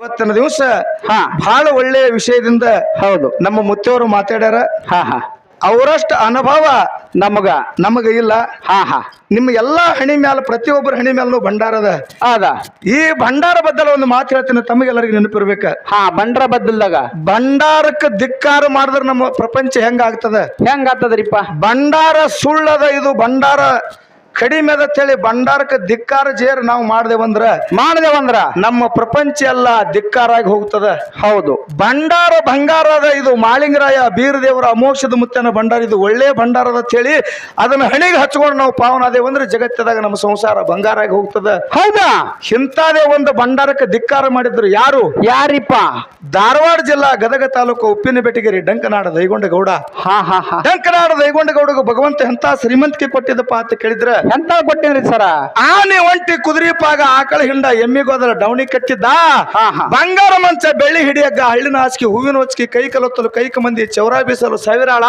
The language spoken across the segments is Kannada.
ಇವತ್ತಿನ ದಿವಸ ಹಾ. ಬಹಳ ಒಳ್ಳೆಯ ವಿಷಯದಿಂದ ಹೌದು. ನಮ್ಮ ಮುತ್ತವರು ಮಾತಾಡ್ಯಾರ. ಹಾ ಹಾ. ಅವರಷ್ಟು ಅನುಭವ ನಮಗ. ನಮಗ ಇಲ್ಲ. ಹಾ ಹಾ. ನಿಮ್ಮ ಎಲ್ಲಾ ಹಣಿ ಮ್ಯಾಲ ಪ್ರತಿಯೊಬ್ಬರ ಹಣಿ ಮ್ಯಾಲೂ ಭಂಡಾರದ ಅದ. ಈ ಭಂಡಾರ ಬದ್ದಲ ಒಂದು ಮಾತು ಹೇಳ್ತೀನಿ ತಮಗೆಲ್ಲರಿಗೂ ನೆನಪಿರ್ಬೇಕ. ಹಾ ಬಂಡ್ರ ಬದ್ದಲ್ದಾಗ ಭಂಡಾರಕ್ಕೆ ಧಿಕ್ಕಾರ ಮಾಡಿದ್ರೆ ನಮ್ಮ ಪ್ರಪಂಚ ಹೆಂಗಾಗ್ತದ? ಆಗ್ತದ ಹೆಂಗ ಆತದ್ರಿಪ್ಪ ಭಂಡಾರ ಸುಳ್ಳದ ಇದು ಭಂಡಾರ. ಕಡಿಮೆ ಅದ ಹೇಳಿ ಭಂಡಾರಕ್ಕೆ ಧಿಕ್ಕಾರ ಜೇರ್ ನಾವು ಮಾಡ್ದೇವಂದ್ರ ಮಾಡ್ದೇವಂದ್ರ ನಮ್ಮ ಪ್ರಪಂಚ ಎಲ್ಲ ಧಿಕ್ಕಾರಾಗಿ ಹೋಗ್ತದ? ಹೌದು. ಭಂಡಾರ ಬಂಗಾರದ ಇದು ಮಾಳಿಂಗರಾಯ ಬೀರದೇವರ ಅಮೋಕ್ಷದ ಮುತ್ತನ ಭಂಡಾರ ಇದು ಒಳ್ಳೆ ಭಂಡಾರದ ಹೇಳಿ ಅದನ್ನ ಹಣಿಗೆ ಹಚ್ಕೊಂಡು ನಾವು ಪಾವನಾದೇವಂದ್ರೆ ಜಗತ್ತದಾಗ ನಮ್ಮ ಸಂಸಾರ ಬಂಗಾರಾಗಿ ಹೋಗ್ತದ. ಹೌದಾ? ಇಂಥದೇ ಒಂದು ಭಂಡಾರಕ್ಕೆ ಧಿಕ್ಕಾರ ಮಾಡಿದ್ರು ಯಾರು? ಯಾರಿಪ್ಪ? ಧಾರವಾಡ ಜಿಲ್ಲಾ ಗದಗ ತಾಲೂಕು ಉಪ್ಪಿನ ಬೆಟಗಿರಿ ಡಂಕನಾಡ ದೈಗೊಂಡ ಗೌಡ ಹಾ ಹಾ ಹಾ. ಡಂಕನಾಡ ದೈಗೊಂಡ ಗೌಡಗ ಭಗವಂತ ಎಂತ ಶ್ರೀಮಂತಿಕೆ ಕೊಟ್ಟಿದ್ದಪ್ಪ ಅಂತ ಕೇಳಿದ್ರ ಎಂತ ಕೊಟ್ಟಿನ್ರಿ ಸರ? ಆನೆ ಒಂಟಿ ಕುದುರೆ ಪಾಗ ಆಕಳ ಹಿಂಡ ಎಮ್ಮಿಗೋದ್ರ ಡೌಣಿ ಕಟ್ಟಿದ್ದ. ಬಂಗಾರ ಮಂಚ ಬೆಳ್ಳಿ ಹಿಡಿಯಗ್ಗ ಹಳ್ಳಿನ ಹಾಸಿಗೆ ಹೂವಿನ ಹೊಚ್ಕಿ ಕೈ ಕಲತ್ತಲು ಕೈಕ ಮಂದಿ ಚೌರ ಬೀಸಲು ಸಾವಿರಾಳ.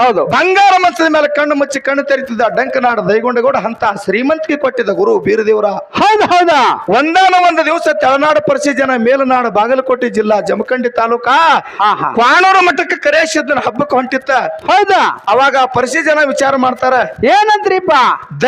ಹೌದು. ಬಂಗಾರ ಮಂಚದ ಮೇಲೆ ಕಣ್ಣು ಮುಚ್ಚಿ ಕಣ್ಣು ತೆರಿತಿದ್ದ ಡಂಕನಾಡ ದೈಗೊಂಡಗೌಡ ಅಂತ ಶ್ರೀಮಂತಿಗೆ ಕೊಟ್ಟಿದ್ದ ಗುರು ಬೀರದೇವರ. ಹೌದು ಹೌದಾ. ಒಂದಾನ ಒಂದು ದಿವಸ ತೆಲನಾಡು ಪರಿಸಿ ಜನ ಮೇಲನಾಡು ಬಾಗಲಕೋಟೆ ಜಿಲ್ಲಾ ಜಮಖಂಡಿ ತಾಲೂಕಾ ಕ್ವಾಣೂರು ಮಠಕ್ಕೆ ಕರೆಸಿದ್ದ ಹಬ್ಬಕ್ಕೆ ಹೊಂಟಿತ್ತ ಹೌದಾ. ಅವಾಗ ಪರಿಸಿ ಜನ ವಿಚಾರ ಮಾಡ್ತಾರ. ಏನಂತ್ರಿಪ್ಪ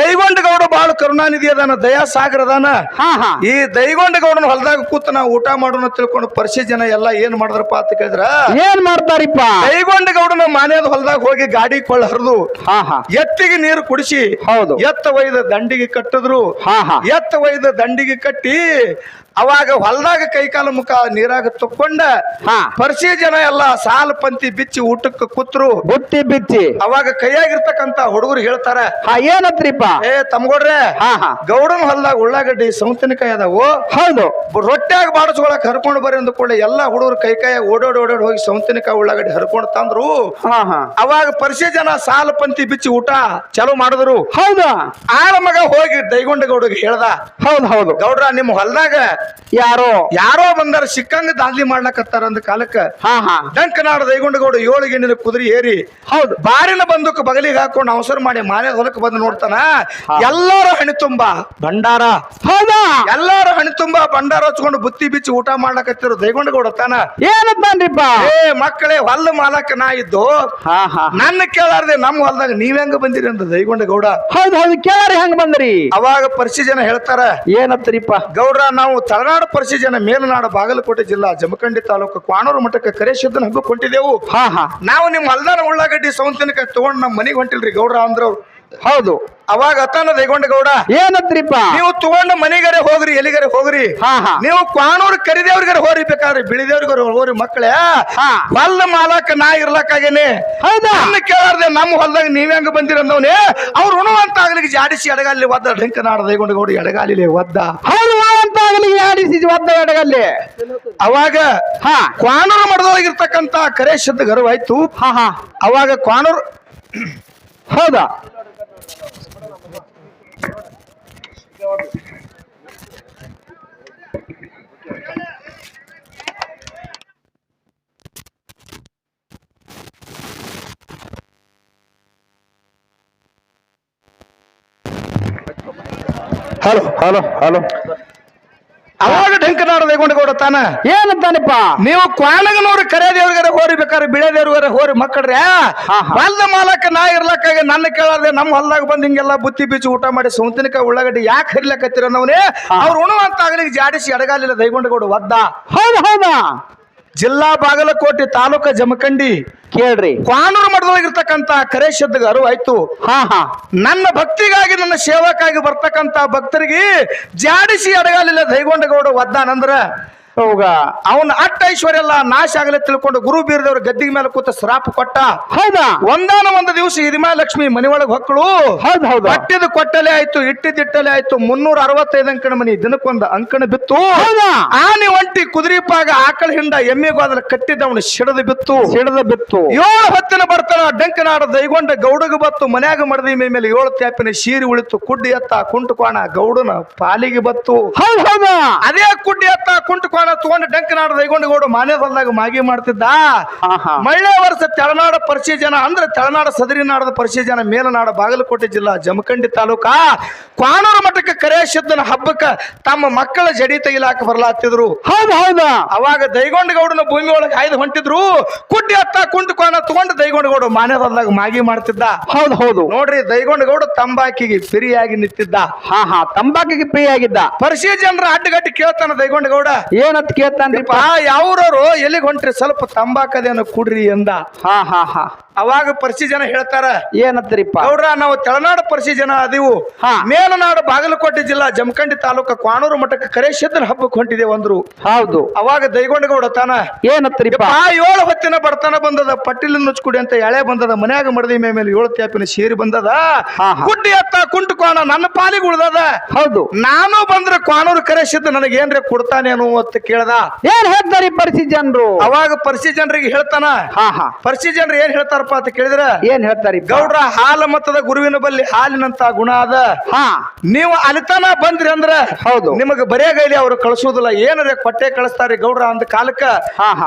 ದೈಗೊಂಡಗೌಡ ಬಹಳ ಕರುಣಾನಿಧಿ ಅದಾನ ದಯಾ ಸಾಗರ ಅದಾನ. ಹಾ ಹಾ. ಈ ದೈಗೊಂಡಗೌಡನ ಹೊಲದಾಗ ಕೂತ ನಾವು ಊಟ ಮಾಡೋಣ ತಿಳ್ಕೊಂಡು ಪರಿಸಿ ಜನ ಎಲ್ಲ ಏನ್ ಮಾಡಿದ್ರಪ್ಪ ಅಂತ ಕೇಳಿದ್ರ? ಏನ್ ಮಾಡ್ತಾರಿಪ್ಪ? ದೈಗೊಂಡಗೌಡನ ಮನೆಯದ ಹೊಲದಾಗ ಹೋಗಿ ಗಾಡಿ ಕೊಳ್ಳ ಹರಿದು ಹಾ ಹಾ. ಎತ್ತಿಗೆ ನೀರು ಕುಡಿಸಿ ಹೌದು. ಎತ್ತ ಒಯ್ದ ದಂಡಿಗೆ ಕಟ್ಟಿದ್ರು. ಹಾ ಹಾ. ಎತ್ತ ಒಯ್ದ ದಂಡಿಗೆ ಕಟ್ಟಿ ಅವಾಗ ಹೊಲದಾಗ ಕೈಕಾಲ ಮುಖ ನೀರಾಗ ತಕ್ಕೊಂಡ ಹಾ. ಪರಿಸಿ ಜನ ಎಲ್ಲ ಸಾಲ ಪಂತಿ ಬಿಚ್ಚಿ ಊಟಕ್ಕೆ ಕೂತ್ರು. ಬುತ್ತಿ ಬಿಚ್ಚಿ. ಅವಾಗ ಕೈಯಾಗಿರ್ತಕ್ಕಂತ ಹುಡುಗರು ಹೇಳ್ತಾರ ಹಾ ಏನಂತ್ರಿಪ್ಪ? ಏ ತಮ್ಗೊಡ್ರೆ ಹಾ ಹಾ. ಗೌಡನ ಹೊಲದಾಗ ಉಳ್ಳಾಗಡ್ಡಿ ಸೌಂತಿನಕಾಯಿ ಅದಾವು. ಹೌದು. ರೊಟ್ಟ್ಯಾಗ ಬಾಡಿಸ್ಕೊಳಕ್ ಹರ್ಕೊಂಡು ಬರ್ರಿ ಅಂದ ಕೂಡಲೇ ಎಲ್ಲ ಹುಡುಗರು ಕೈ ಕೈ ಓಡೋಡ್ ಓಡೋಡ್ ಹೋಗಿ ಸೌಂತಿನಕಾಯಿ ಉಳ್ಳಾಗಡ್ಡಿ ಹರ್ಕೊಂಡು ತಂದ್ರು. ಹಾ ಹಾ. ಅವಾಗ ಪರಿಚಯ ಜನ ಸಾಲ ಪಂತಿ ಬಿಚ್ಚಿ ಊಟ ಚಲೋ ಮಾಡಿದ್ರು. ಹೌದಾ. ಆಳ ಮಗ ಹೋಗಿ ದೈಗೊಂಡ ಗೌಡಗೆ ಹೇಳ್ದ ಹೌದು ಹೌದು. ಗೌಡ್ರ ನಿಮ್ಮ ಹೊಲದಾಗ ಯಾರೋ? ಯಾರೋ ಬಂದಾರ ಸಿಕ್ಕಂಗ ದಾದ್ಲಿ ಮಾಡ್ಲಕತ್ತಾರ ಅಂದ ಕಾಲಕ್ಕ. ಹಾ ಹಾ. ಡಂಕನಾಡ ದೈಗೊಂಡಗೌಡ ಏಳು ಗಿಣ್ಣಿನ ಕುದುರೆ ಏರಿ ಹೌದು. ಬಾರಿನ ಬಂದಕ್ಕೆ ಬಗಲಿಗೆ ಹಾಕೊಂಡು ಅವಸರ ಮಾಡಿ ಮಾಲೆ ಹೊಲಕ್ಕೆ ಬಂದು ನೋಡ್ತಾನ. ಎಲ್ಲಾರು ಹಣಿ ತುಂಬ. ಭಂಡಾರ. ಹೌದಾ? ಎಲ್ಲಾರು ಹಣಿ ತುಂಬ. ಭಂಡಾರ ಹಚ್ಕೊಂಡು ಬುತ್ತಿ ಬಿಚ್ಚಿ ಊಟ ಮಾಡ್ಲಕತ್ತಿರೋ ದೈಗೊಂಡಗೌಡ ತಾನ. ಏನಂತಾನ್ರಿಪ್ಪ ಏ ಮಕ್ಕಳೇ ಹೊಲ್ದ ಮಾಲಕ ನಾ ಇದ್ದು. ಹಾ ಹಾ. ನನ್ನ ಕೇಳಾರ್ದೆ ನಮ್ಮ ಹೊಲದಾಗ ನೀವ್ ಹೆಂಗ ಬಂದಿರಿ ಅಂತ ದೈಗೊಂಡಗೌಡ ಹೌದು ಹೌದು. ಕೇಳಾರಿ ಹೆಂಗ್ ಬಂದ್ರಿ? ಅವಾಗ ಪರಿಚಯ ಜನ ಹೇಳ್ತಾರ. ಏನಪ್ಪ ಗೌಡ್ರ ನಾವು ತಳನಾಡು ಪರಿಸಿ ಜನ ಮೇಲನಾಡು ಬಾಗಲಕೋಟೆ ಜಿಲ್ಲಾ ಜಮಖಂಡಿ ತಾಲೂಕು ಕ್ವಾಣೂರು ಮಠಕ್ಕೆ ಕರೆಸಿದ್ದನ ಹಬ್ಬಕ್ಕೆ ಹೊಂಟಿದೆವು ಹಾ ಹಾ. ನಾವು ನಿಮ್ಮ ಹೊಲ್ದಾನ ಉಳ್ಳಾಗಡ್ಡಿ ಸೌಂತನಕ ತಗೊಂಡು ನಮ್ಮ ಮನೆಗೆ ಹೊಂಟಿಲ್ರಿ ಗೌಡ್ರ ಅಂದ್ರವ್ರು. ಹೌದು. ಅವಾಗ ಅತ್ತಾನ ದೈಗೊಂಡ ಗೌಡ ಏನತ್ರಿಪ್ಪ ನೀವು ತಗೊಂಡ ಮನೆಗರೆ ಹೋಗ್ರಿ ಎಲ್ಲಿಗರೆ ಹೋಗ್ರಿ. ನೀವು ಕ್ವಾಣೂರು ಕರಿದೇವ್ರಿಗಾರ ಹೋರಿ ಬೇಕಾದ್ರೆ ಬಿಳಿದೇವ್ರಿಗಾರ ಹೋಗ್ರಿ ಮಕ್ಕಳೇ. ಹಾ. ಹೊಲ್ದ ಮಾಲಕ ನಾ ಇರ್ಲಕ್ಕಾಗೇನೆ ಹೌದಾ? ನನ್ನ ಕೇಳಾರ್ದೆ ನಮ್ಮ ಹೊಲ್ದಾಗ ನೀವ್ ಹೆಂಗ ಬಂದಿರ ಅಂದವನೇ ಅವ್ರು ಉಣುವಂತ ಆಗ್ಲಿಕ್ಕೆ ಜಾಡಿಸಿ ಎಡಗಾಲಿ ಒದ್ದ. ಢಂಕನಾಡ ದೈಗೊಂಡ ಗೌಡ ಎಡಗಾಲಿಲೆ ಒದ್ದ. ಹೌದು ಅಂತ ಆಗಲಿ ಒದ್ದ ಎಡಗಲ್ಲಿ. ಅವಾಗ ಹಾ. ಕ್ವಾಣೂರು ಮಠದೊಳಗಿರ್ತಕ್ಕಂತ ಕರೆ ಗರ್ವಾಯ್ತು ಹಾ ಹಾ. ಅವಾಗ ಕ್ವಾನೂರ್ ಹೌದಾ? Halo, halo, halo. ಅವಾಗ ಢಂಕನಾಡ ದೈಗೊಂಡ ತಾನ ಏನಂತಾನಪ್ಪ ನೀವು ಕ್ವಾಣಗನೂರು ಕರೆ ದೇವ್ರಿಗಾರ ಹೋರಿ ಬೇಕಾದ್ರೆ ಬಿಳೆ ದೇವ್ರಿಗಾರ ಹೋರಿ ಮಕ್ಕಳ್ರೆ. ಹೊಲ್ದ ಮಾಲಕ ನಾ ಇರ್ಲಕ್ಕಾಗ ನನ್ನ ಕೇಳದೆ ನಮ್ಮ ಹೊಲ್ದಾಗ ಬಂದ್ ಹಿಂಗೆಲ್ಲ ಬುತ್ತಿ ಬಿಚ್ಚಿ ಊಟ ಮಾಡಿ ಸೌಂತಿನಕಾಯಿ ಉಳ್ಳಾಗಡ್ಡಿ ಯಾಕೆ ಹರಿಲಕತ್ತಿರ ನವನೇ ಅವ್ರು ಉಣುವಂತ ಜಾಡಿಸಿ ಎಡಗಾಲಿಲ್ಲ ದೈಗೊಂಡು ಕೊಡು ಒದ್ದ. ಹೌದಾ ಹೌದಾ? ಜಿಲ್ಲಾ ಬಾಗಲಕೋಟೆ ತಾಲೂಕ ಜಮಖಂಡಿ ಕೇಳ್ರಿ. ಕ್ವಾನೂರು ಮಠದೊಳಗಿರ್ತಕ್ಕಂತ ಕರೆ ಶಬ್ದಗ ಅರಿವಾಯ್ತು ಹಾ ಹಾ. ನನ್ನ ಭಕ್ತಿಗಾಗಿ ನನ್ನ ಸೇವಕ್ಕಾಗಿ ಬರ್ತಕ್ಕಂತ ಭಕ್ತರಿಗೆ ಜಾಡಿಸಿ ಅಡಗಾಲಿಲ್ಲ ದೈಗೊಂಡಗೌಡ ಒದ್ದಾನಂದ್ರ ಹೌಗ. ಅವನ ಅಟ್ಟ ಐಶ್ವರ್ಯ ಎಲ್ಲ ನಾಶ ಆಗಲಿ ತಿಳ್ಕೊಂಡು ಗುರು ಬೀರದವ್ರ ಗದ್ದಿಗೆ ಮೇಲೆ ಕೂತ ಶ್ರಾಪ ಕೊಟ್ಟ. ಹೌದಾ? ಒಂದಾನ ಒಂದು ದಿವಸ ಹಿರಿಮಾ ಲಕ್ಷ್ಮಿ ಮನೆ ಒಳಗ್ ಹೊಕ್ಕಳು ಹೌದು ಹೌದು. ಕಟ್ಟಿದ ಕೊಟ್ಟಲೆ ಆಯ್ತು ಇಟ್ಟಿದ್ದಿಟ್ಟಲೆ ಆಯ್ತು ಮುನ್ನೂರ ಅರವತ್ತೈದು ಅಂಕಣ ಮನಿ ದಿನಕ್ಕೊಂದು ಅಂಕಣ ಬಿತ್ತು. ಹೌದಾ? ಆನೆ ಒಂಟಿ ಕುದುರೆ ಪಾಗ ಆಕಳ ಹಿಂಡ ಎಮ್ಮೆ ಗೋದಲ ಕಟ್ಟಿದ್ದವನು ಸಿಡದ ಬಿತ್ತು. ಸಿಡದ ಬಿತ್ತು. ಏಳು ಹೊತ್ತಿನ ಬರ್ತಾನ ಡಂಕನಾಡ ದೈಗೊಂಡ ಗೌಡಗ ಬತ್ತು ಮನ್ಯಾಗ ಮಡದಿ ಮೇಲೆ ಏಳು ತ್ಯಾಪಿನ ಶೀರಿ ಉಳಿತು ಕುಡ್ಡಿ ಎತ್ತ ಕುಂಟುಕೋಣ ಗೌಡನ ಪಾಲಿಗೆ ಬತ್ತು. ಅದೇ ಕುಡ್ಡಿ ಎತ್ತ ಕುಂಟುಕೋಣ ಕ್ವಾನ ತಗೊಂಡು ಡಂಕ ನಾಡ ದೈಗೊಂಡು ಗೌಡ ಮಾನ್ಯ ಹೊಲದಾಗ ಮಾಗಿ ಮಾಡ್ತಿದ್ದ. ಮಳ್ಳೆ ವರ್ಷ ತೆಳನಾಡ ಪರಿಚಯ ಜನ ಅಂದ್ರೆ ತೆಳನಾಡ ಸದರಿ ನಾಡದ ಪರಿಚಯ ಜನ ಮೇಲನಾಡ ಬಾಗಲಕೋಟೆ ಜಿಲ್ಲಾ ಜಮಖಂಡಿ ತಾಲೂಕಾ. ಕ್ವಾನೂರು ಮಠಕ್ಕೆ ಕರೆಯಸಿದ್ದನ ಹಬ್ಬಕ್ಕ ತಮ್ಮ ಮಕ್ಕಳ ಜಡಿ ತೆಗಿಲಾಕ ಬರ್ಲಾತಿದ್ರು ಹೌದು ಹೌದಾ. ಅವಾಗ ದೈಗೊಂಡ ಗೌಡನ ಭೂಮಿ ಒಳಗೆ ಆಯ್ದು ಹೊಂಟಿದ್ರು. ಕುಡ್ಡಿ ಹತ್ತ ಕುಂಟು ಕ್ವಾನ ತಗೊಂಡು ದೈಗೊಂಡ ಗೌಡ ಮಾನ್ಯ ಹೊಲದಾಗ ಮಾಗಿ ಮಾಡ್ತಿದ್ದ. ಹೌದು ಹೌದು. ನೋಡ್ರಿ ದೈಗೊಂಡ ಗೌಡ ತಂಬಾಕಿಗೆ ಪಿರಿಯಾಗಿ ನಿಂತಿದ್ದ. ಹಾ ಹಾ ತಂಬಾಕಿಗೆ ಫ್ರೀಯಾಗಿದ್ದ. ಪರಿಚಯ ಜನರ ಅಡ್ಡಗಟ್ಟಿ ಕೇಳ್ತಾನ ದೈಗೊಂಡ ಗೌಡ ಏನಂತ ಕೇಳ್ತಾನ್ರಿಪ್ಪ. ಆ ಯಾವ್ರವ್ರು ಎಲ್ಲಿಗೆ ಹೊಂಟ್ರಿ? ಸ್ವಲ್ಪ ತಂಬಾಕದೇನು ಕುಡ್ರಿ ಎಂದ ಹಾ ಹಾ ಹಾ. ಅವಾಗ ಪರಿಸಿ ಜನ ಹೇಳ್ತಾರ ಏನಂತರಿಪ್ಪ? ಗೌಡ್ರ ನಾವು ತೆಳನಾಡು ಪರಿಸಿ ಜನ ಅದೀವು ಹಾ. ಮೇಲನಾಡು ಬಾಗಲಕೋಟೆ ಜಿಲ್ಲಾ ಜಮಖಂಡಿ ತಾಲೂಕ ಕ್ವಾಣೂರು ಮಠಕ್ಕೆ ಕರೇಶದ್ದನ ಹಬ್ಬಕ್ಕೆ ಹೊಂಟಿದೆ ಅಂದ್ರು. ಹೌದು. ಅವಾಗ ದೈಗೊಂಡಗೌಡ ತಾನ ಏನಂತರಿಪ್ಪ? ಆ ಏಳು ಹೊತ್ತಿನ ಬಡತನ ಬಂದದ ಪಟ್ಟಿಲಿನ ನುಚ್ಕುಡಿ ಅಂತ ಎಳೆ ಬಂದದ ಮನ್ಯಾಗ ಮಡದಿ ಮೇ ಮೇಲೆ ಏಳು ತ್ಯಾಪಿನ ಸೇರಿ ಬಂದದ. ಹಾ, ಹಾ. ಗುಡ್ಡಿ ಅತ್ತ ಕುಂಟು ಕೋಣ ನನ್ನ ಪಾಲಿಗೆ ಉಳ್ದದ. ಹೌದು. ನಾನು ಬಂದ್ರೆ ಕ್ವಾಣೂರು ಕರೆಸಿದ್ದು ನನಗೆ ಏನ್ರಿ ಕೊಡ್ತಾನೇನು ಅಂತ ಕೇಳ್ದ. ಏನ್ ಹೇಳ್ತಾರಿ ಪರಿಸಿ ಜನರು? ಅವಾಗ ಪರಿಸಿ ಜನರಿಗೆ ಹೇಳ್ತಾನ ಹಾ ಹಾ. ಪರಿಸಿ ಜನರು ಏನ್ ಹೇಳ್ತಾರಪ್ಪ ಅಂತ ಕೇಳಿದ್ರ ಏನ್ ಹೇಳ್ತಾರಿ ಗೌಡ್ರ ಹಾಲ ಮತದ ಗುರುವಿನ ಬಲ್ಲಿ ಹಾಲಿನಂತ ಗುಣ ಅದ. ಹಾ. ನೀವು ಅಲಿತನ ಬಂದ್ರಿ ಅಂದ್ರ ಹೌದು. ನಿಮಗ ಬರೇ ಗೈಲಿ ಅವ್ರು ಕಳಿಸೋದಿಲ್ಲ. ಏನಾರ ಕೊಟ್ಟೆ ಕಳಿಸ್ತಾರಿ ಗೌಡ್ರ ಅಂದ ಕಾಲಕ್ಕ?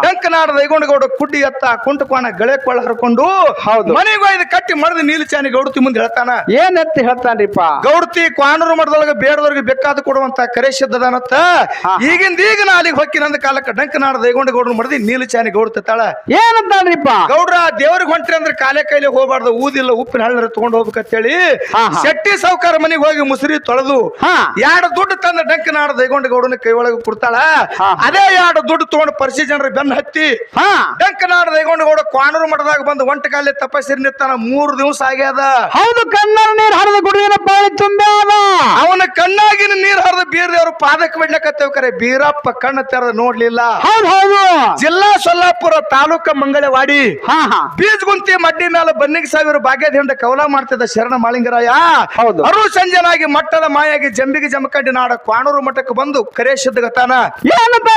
ಕಂಕನಾಡ ದೈಗೊಂಡ ಗೌಡ ಕುಡ್ಡಿ ಎತ್ತ ಕುಂಟಕೋಣ ಗಳೆ ಕೊಳ್ಳ ಹರ್ಕೊಂಡು ಹೌದು. ಮನೆಗೆ ಒಯ್ದು ಕಟ್ಟಿ ಮಡ್ದು ನೀಲಚಾನಿ ಗೌಡತಿ ಮುಂದೆ ಹೇಳ್ತಾನ? ಏನಂತ ಹೇಳ್ತಾನ್ರಿಪ್ಪ? ಗೌಡತಿ ಕ್ವಾನೂರು ಮಠದೊಳಗೆ ಬೇಡದವ್ರಿಗೆ ಬೇಕಾದ ಕೊಡುವಂತ ಕರೆಸಿದ್ದದನತ್ತ ಹಾ. ಈಗಿಂದ ಈಗ ನಾ ಅಲ್ಲಿಗೆ ಹೊಕ್ಕಿ ನಂದ ಕಾಲಕ್ಕ ಡಂಕನಾಡ ದೈಗೊಂಡ ನೀಲಿ ಮಡ್ದಿ ನೀಲಚಾನಿ ಗೌಡತಾಳ ಏನಂತಾನ್ರಿಪ್ಪ ಗೌಡ್ರ ದೇವ್ರಿಗೆ ಹೊಂಟ್ರಿ ಅಂದ್ರೆ ಕಾಲೇ ಕೈಲಿ ಹೋಗ್ಬಾರ್ದು. ಊದಿಲ್ಲ ಉಪ್ಪಿನ ಹಳ್ಳ ತಗೊಂಡ್ ಹೋಗ್ಬೇಕಂತೇಳಿ ಹಾ, ಹಾ. ಶೆಟ್ಟಿ ಸಾವುಕಾರ ಮನೆಗೆ ಹೋಗಿ ಮುಸುರಿ ತೊಳೆದು ಹಾ. ಎರಡು ದುಡ್ಡು ತಂದ ಡಂಕ ನಾಡ ದೈಗೊಂಡ ಗೌಡನ ಕೈ ಒಳಗೆ ಕೊಡ್ತಾಳ. ಹಾ. ಅದೇ ಎರಡು ದುಡ್ಡು ತಗೊಂಡು ಪರಿಸಿ ಜನರ ಬೆನ್ನ ಹತ್ತಿ ಹಾ. ಡಂಕ ನಾಡ ದೈಗೊಂಡ ಗೌಡ ಕ್ವಾಣೂರು ಮಠದಾಗ ಬಂದು ಒಂಟ ಕಾಲಿ ತಪಸ್ಸಿರಿ ನಿತ್ತಾನ ಮೂರು ದಿವಸ ಆಗ್ಯಾದ. ಹೌದು ಕನ್ನಡ ನೀರ್ ಹರಿದ ಗುಡಿಯಿನ ಬಾಯಿ ತುಂಬ್ಯಾದ? ಅವನ ಕಣ್ಣಾಗಿನ ನೀರ್ ಹರಿದು ಬೀರ್ದೇವ್ರು ಪಾದಕ್ಕೆ ಬಿಡ್ಲಕತ್ತೇವ್ ಕರೆ. ಬೀರಪ್ಪ ಕಣ್ಣು ತೆರೆದು ನೋಡ್ಲಿಲ್ಲ. ಹೌದು ಹೌದು. ಜಿಲ್ಲಾ ಸೊಲ್ಲಾಪುರ ತಾಲೂಕ ಮಂಗಳವಾಡಿ ಹಾ ಹಾ. ಬೀಜಗುಂತಿ ಮಡ್ಡಿ ಮೇಲೆ ಬನ್ನಿಗೆ ಸಾವಿರ ಭಾಗ್ಯದ ಹಿಂಡ ಕವಲ ಮಾಡ್ತಿದ್ದ ಶರಣ ಮಾಳಿಂಗರಾಯ. ಹೌದು. ಅರು ಸಂಜನಾಗಿ ಮಟ್ಟದ ಮಾಯಾಗಿ ಜಂಬಿಗೆ ಜಮಕಂಡಿ ನಾಡ ಕ್ವಾಣೂರು ಮಠಕ್ಕೆ ಬಂದು ಕರೆ ಗತಾನ.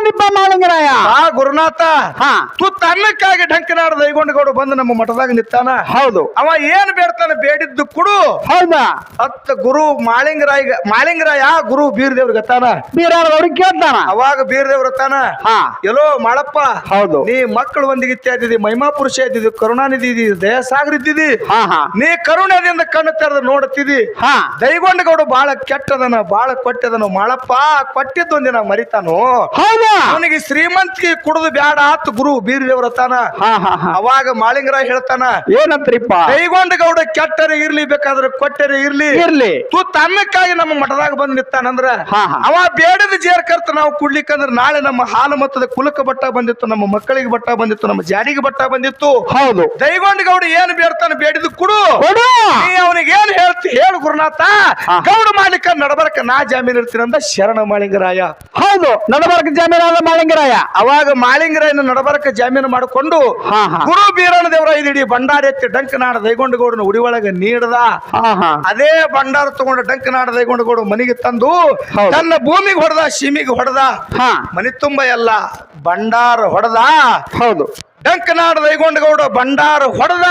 ನಿಪ್ಪ ಮಾಳಿಂಗರಾಯ? ಆ ಗುರುನಾಥ. ಹಾ. ತುತ್ತ ಅನ್ನಕ್ಕಾಗಿ ಢಂಕನಾಡ ದೈಗೊಂಡಗೌಡ ಬಂದು ನಮ್ಮ ಮಠದಾಗ ನಿತ್ತಾನ ಹೌದು. ಅವ ಏನ್ ಬೇಡ್ತಾನೆ ಬೇಡಿದ್ದು ಕುಡು. ಹೌದಾ? ಅತ್ತ ಗುರು ಮಾಳಿಂಗರಾಯ ಮಾಳಿಂಗರಾಯ ಗುರು ಬೀರದೇವ್ರ ಗತಾನ. ಬೀರಾರ ಅವ್ರಿಗೆ ಕೇಳ್ತಾನ? ಅವಾಗ ಬೀರದೇವ್ರ ತಾನ ಹಾ. ಎಲ್ಲೋ ಮಾಳಪ್ಪ ಹೌದು. ನೀ ಮಕ್ಕಳು ಒಂದಿಗೆ ಇದ್ದಿದಿ ಮಹಿಮಾ ಪುರುಷ ಇದ್ದಿದ್ದು ಕರುಣಾನಿಧಿ ಇದ್ದಿದಿ ಹಾ ಹಾ. ನೀ ಕರುಣದಿಂದ ಕಣ್ಣು ತೆರೆದು ನೋಡುತ್ತಿದಿ ಹಾ. ದೈಗೊಂಡಗೌಡು ಬಾಳ ಕೆಟ್ಟದನ ಬಾಳ ಕೊಟ್ಟದನು ಮಾಳಪ್ಪ ಕೊಟ್ಟಿದ್ದೊಂದಿನ ಮರಿತಾನು. ಹೌದಾ? ಅವನಿಗೆ ಶ್ರೀಮಂತಿಗೆ ಕುಡಿದು ಬ್ಯಾಡ ಆತ್ ಗುರು ಬೀರಿದೇವ್ರ ತಾನ. ಹಾ ಹಾ ಹಾ. ಅವಾಗ ಮಾಳಿಂಗರ ಹೇಳ್ತಾನ ಏನಂತ್ರಿಪ್ಪ? ದೈಗೊಂಡಗೌಡ ಕೆಟ್ಟರೆ ಇರ್ಲಿ ಬೇಕಾದ್ರೆ ಕೊಟ್ಟರೆ ಇರ್ಲಿ. ಇರ್ಲಿ. ತೂ ತನ್ನಕ್ಕಾಗಿ ನಮ್ಮ ಮಠದಾಗ ಬಂದು ನಿತ್ತಾನಂದ್ರ ಹಾ, ಹಾ. ಅವ ಬೇಡದ ಜೇರ್ ಕರ್ತ ನಾವು ಕುಡ್ಲಿಕ್ಕಂದ್ರ ನಾಳೆ ನಮ್ಮ ಹಾಲು ಮತ್ತದ ಕುಲಕ ಬಟ್ಟ ಬಂದಿತ್ತು ನಮ್ಮ ಮಕ್ಕಳಿಗೆ ಬಟ್ಟ ಬಂದಿತ್ತು ನಮ್ಮ ಜಾಡಿಗೆ ಬಟ್ಟ ಬಂದಿತ್ತು. ಹೌದು. ದೈಗೊಂಡಗೌಡ ಏನ್ ಬೇಡ್ತಾನ ಬೇಡಿದ ಕುಡು. ಕೊಡು. ನೀ ಅವನಿಗೆ ಏನ್ ಹೇಳ್ತಿ ಹೇಳು ಗುರುನಾಥ. ಗೌಡ ಮಾಲೀಕ ನಡಬರ್ಕ ನಾ ಜಾಮೀನ್ ಅಂತ ಶರಣ ಮಾಳಿಂಗರಾಯ. ಹೌದು ನಡಬರ್ಕ ಜಮೀನಾದ ಮಾಳಿಂಗರಾಯ. ಅವಾಗ ಮಾಳಿಂಗರಾಯನ ನಡಬರ್ಕ ಜಾಮೀನು ಮಾಡಿಕೊಂಡು ಗುರು ಬೀರಣ ದೇವರ ಇದಿಡಿ ಭಂಡಾರ ಎತ್ತಿ ಡಂಕನಾಡ ದೈಗೊಂಡಗೌಡನ ಉಡಿ ಒಳಗೆ ನೀಡದ. ಅದೇ ಭಂಡಾರ ತಗೊಂಡು ಡಂಕನಾಡ ದೈಗೊಂಡಗೌಡ ಮನೆಗೆ ತಂದು ತನ್ನ ಭೂಮಿಗೆ ಹೊಡೆದ ಸೀಮಿಗೆ ಹೊಡೆದ. ಮನೆ ತುಂಬ ಎಲ್ಲ ಭಂಡಾರ ಹೊಡೆದ. ಹೌದು. ಡಂಕನಾಡ ದೈಗೊಂಡಗೌಡ ಭಂಡಾರ ಹೊಡೆದ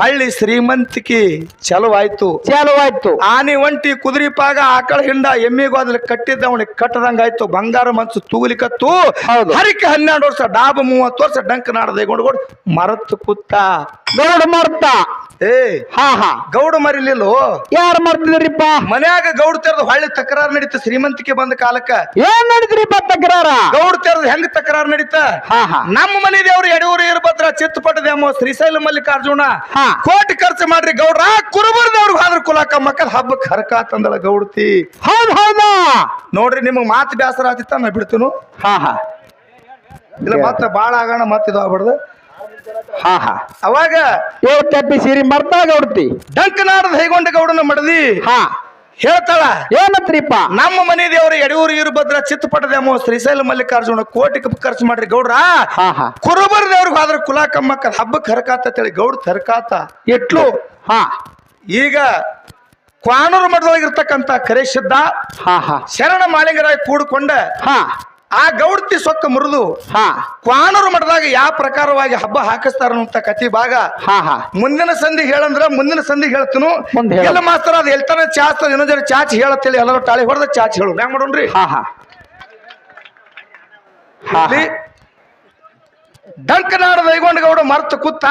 ಹಳ್ಳಿ ಶ್ರೀಮಂತಿಕೆ ಚಲುವಾಯ್ತು. ಚಲವಾಯ್ತು. ಆನೆ ಒಂಟಿ ಕುದುರೆ ಪಾಗ ಆಕಳ ಹಿಂಡ ಎಮ್ಮೆ ಗೋದಲಿ ಕಟ್ಟಿದ್ದ ಅವನಿಗೆ ಕಟ್ಟದಂಗಾಯ್ತು. ಬಂಗಾರ ಮನ್ಸು ತೂಗಲಿಕತ್ತು ಹೌದು. ಹರಿಕೆ ಹನ್ನೆರಡು ವರ್ಷ ಡಾಬ ಮೂವತ್ತು ವರ್ಷ ಡಂಕ ನಾಡದೆ ಗೊಂಡು ಮರತ್ತು ಕೂತ ಗೌಡ ಮರ್ತ ಏ ಹಾ ಹಾ. ಗೌಡ ಮರಿಲಿಲ್ಲೋ? ಯಾರು ಮರ್ತಿದ್ರಿಪ್ಪ ಮನ್ಯಾಗ ಗೌಡ ತೆರೆದು ಹೊಳ್ಳಿ ತಕರಾರು ನಡೀತ ಶ್ರೀಮಂತಿಕೆ ಬಂದ ಕಾಲಕ್ಕ. ಏನ್ ನಡೀತ್ರಿಪ್ಪ ತಕರಾರ? ಗೌಡ ತೆರೆದು ಹೆಂಗ್ ತಕರಾರು ನಡೀತ? ಹಾ ಹಾ. ನಮ್ಮ ಮನೆ ದೇವ್ರು ಎಡೂರು ಇರ್ಬತ್ರ ಚಿತ್ತಪಟ್ಟ ದೇಮ ಶ್ರೀಶೈಲ ಮಲ್ಲಿಕಾರ್ಜುನ. ಹಾ. ಕೋಟಿ ಖರ್ಚು ಮಾಡ್ರಿ ಗೌಡ್ರ. ಕುರುಬರ್ದವ್ರಿಗೆ ಹಾದ್ರ ಕುಲಾಕ ಮಕ್ಕಳ ಹಬ್ಬಕ್ಕೆ ಹರಕ ತಂದಳ ಗೌಡತಿ. ಹೌದ್ ಹೌದಾ? ನೋಡ್ರಿ ನಿಮಗೆ ಮಾತು ಬೇಸರ ಆತಿತ್ತ ನಾ ಬಿಡ್ತೀನು? ಹಾ ಹಾ. ಇಲ್ಲ ಮತ್ತೆ ಬಾಳ ಆಗೋಣ ಮತ್ತೆ ಆಗ್ಬಾರ್ದು. ಹಾ ಹಾ. ಅವಾಗ ಏಳು ತಪ್ಪಿ ಸೀರಿ ಮರ್ತಾ ಗೌಡ್ತಿ ಡಂಕನಾಡದ ಹೈಗೊಂಡ ಗೌಡನ ಮಡದಿ. ಹಾ. ಹೇಳ್ತಾಳ ಏನತ್ರಿಪ್ಪ? ನಮ್ಮ ಮನೆ ದೇವರು ಎಡೂರು ಇರುಭದ್ರ ಚಿತ್ತಪಟ್ಟದೇಮೋ ಶ್ರೀಶೈಲ ಮಲ್ಲಿಕಾರ್ಜುನ ಕೋಟಿ ಖರ್ಚು ಮಾಡ್ರಿ ಗೌಡ್ರ. ಹಾ ಹಾ. ಕುರುಬರ ದೇವ್ರಿಗೆ ಹೋದ್ರ ಕುಲಾಕಮ್ಮಕ್ಕ ಹಬ್ಬಕ್ಕೆ ಹರಕಾತ ಹೇಳಿ ಗೌಡ ಹರಕಾತ. ಇಟ್ಲು. ಹಾ. ಈಗ ಕ್ವಾನೂರು ಮಠದೊಳಗಿರ್ತಕ್ಕಂತ ಕರೇಶಿದ್ದ ಹಾ ಹಾ. ಶರಣ ಮಾಳಿಂಗರಾಯ್ ಕೂಡಿಕೊಂಡ ಹಾ. ಆ ಗೌಡ್ತಿ ಸೊಕ್ಕ ಮುರಿದು ಹಾ. ಕ್ವಾನೂರು ಮಠದಾಗ ಯಾವ ಪ್ರಕಾರವಾಗಿ ಹಬ್ಬ ಹಾಕಿಸ್ತಾರ ಅಂತ ಕತಿ ಭಾಗ ಹಾ ಹಾ. ಮುಂದಿನ ಸಂಧಿ ಹೇಳಂದ್ರ ಮುಂದಿನ ಸಂಧಿ ಹೇಳ್ತನು. ಮುಂದೆ ಹೇಳು. ಎಲ್ಲ ಮಾಸ್ತರ ಅದ ಎಲ್ತಾನ ಚಾಚ್ತದ ಇನ್ನೊಂದ್ ಚಾಚಿ ಹೇಳತ್ತಿಲ್ಲ ಎಲ್ಲರೂ ತಾಳಿ ಹೊಡೆದ ಚಾಚಿ ಹೇಳು. ಹೆಂಗ್ ಮಾಡೋಣ್ರಿ? ಹಾ. ಹಾ ಹಾ, ಇಲ್ಲಿ ಡಂಕನಾಡ ದೈಗೊಂಡಗೌಡ ಮರ್ತ ಕೂತ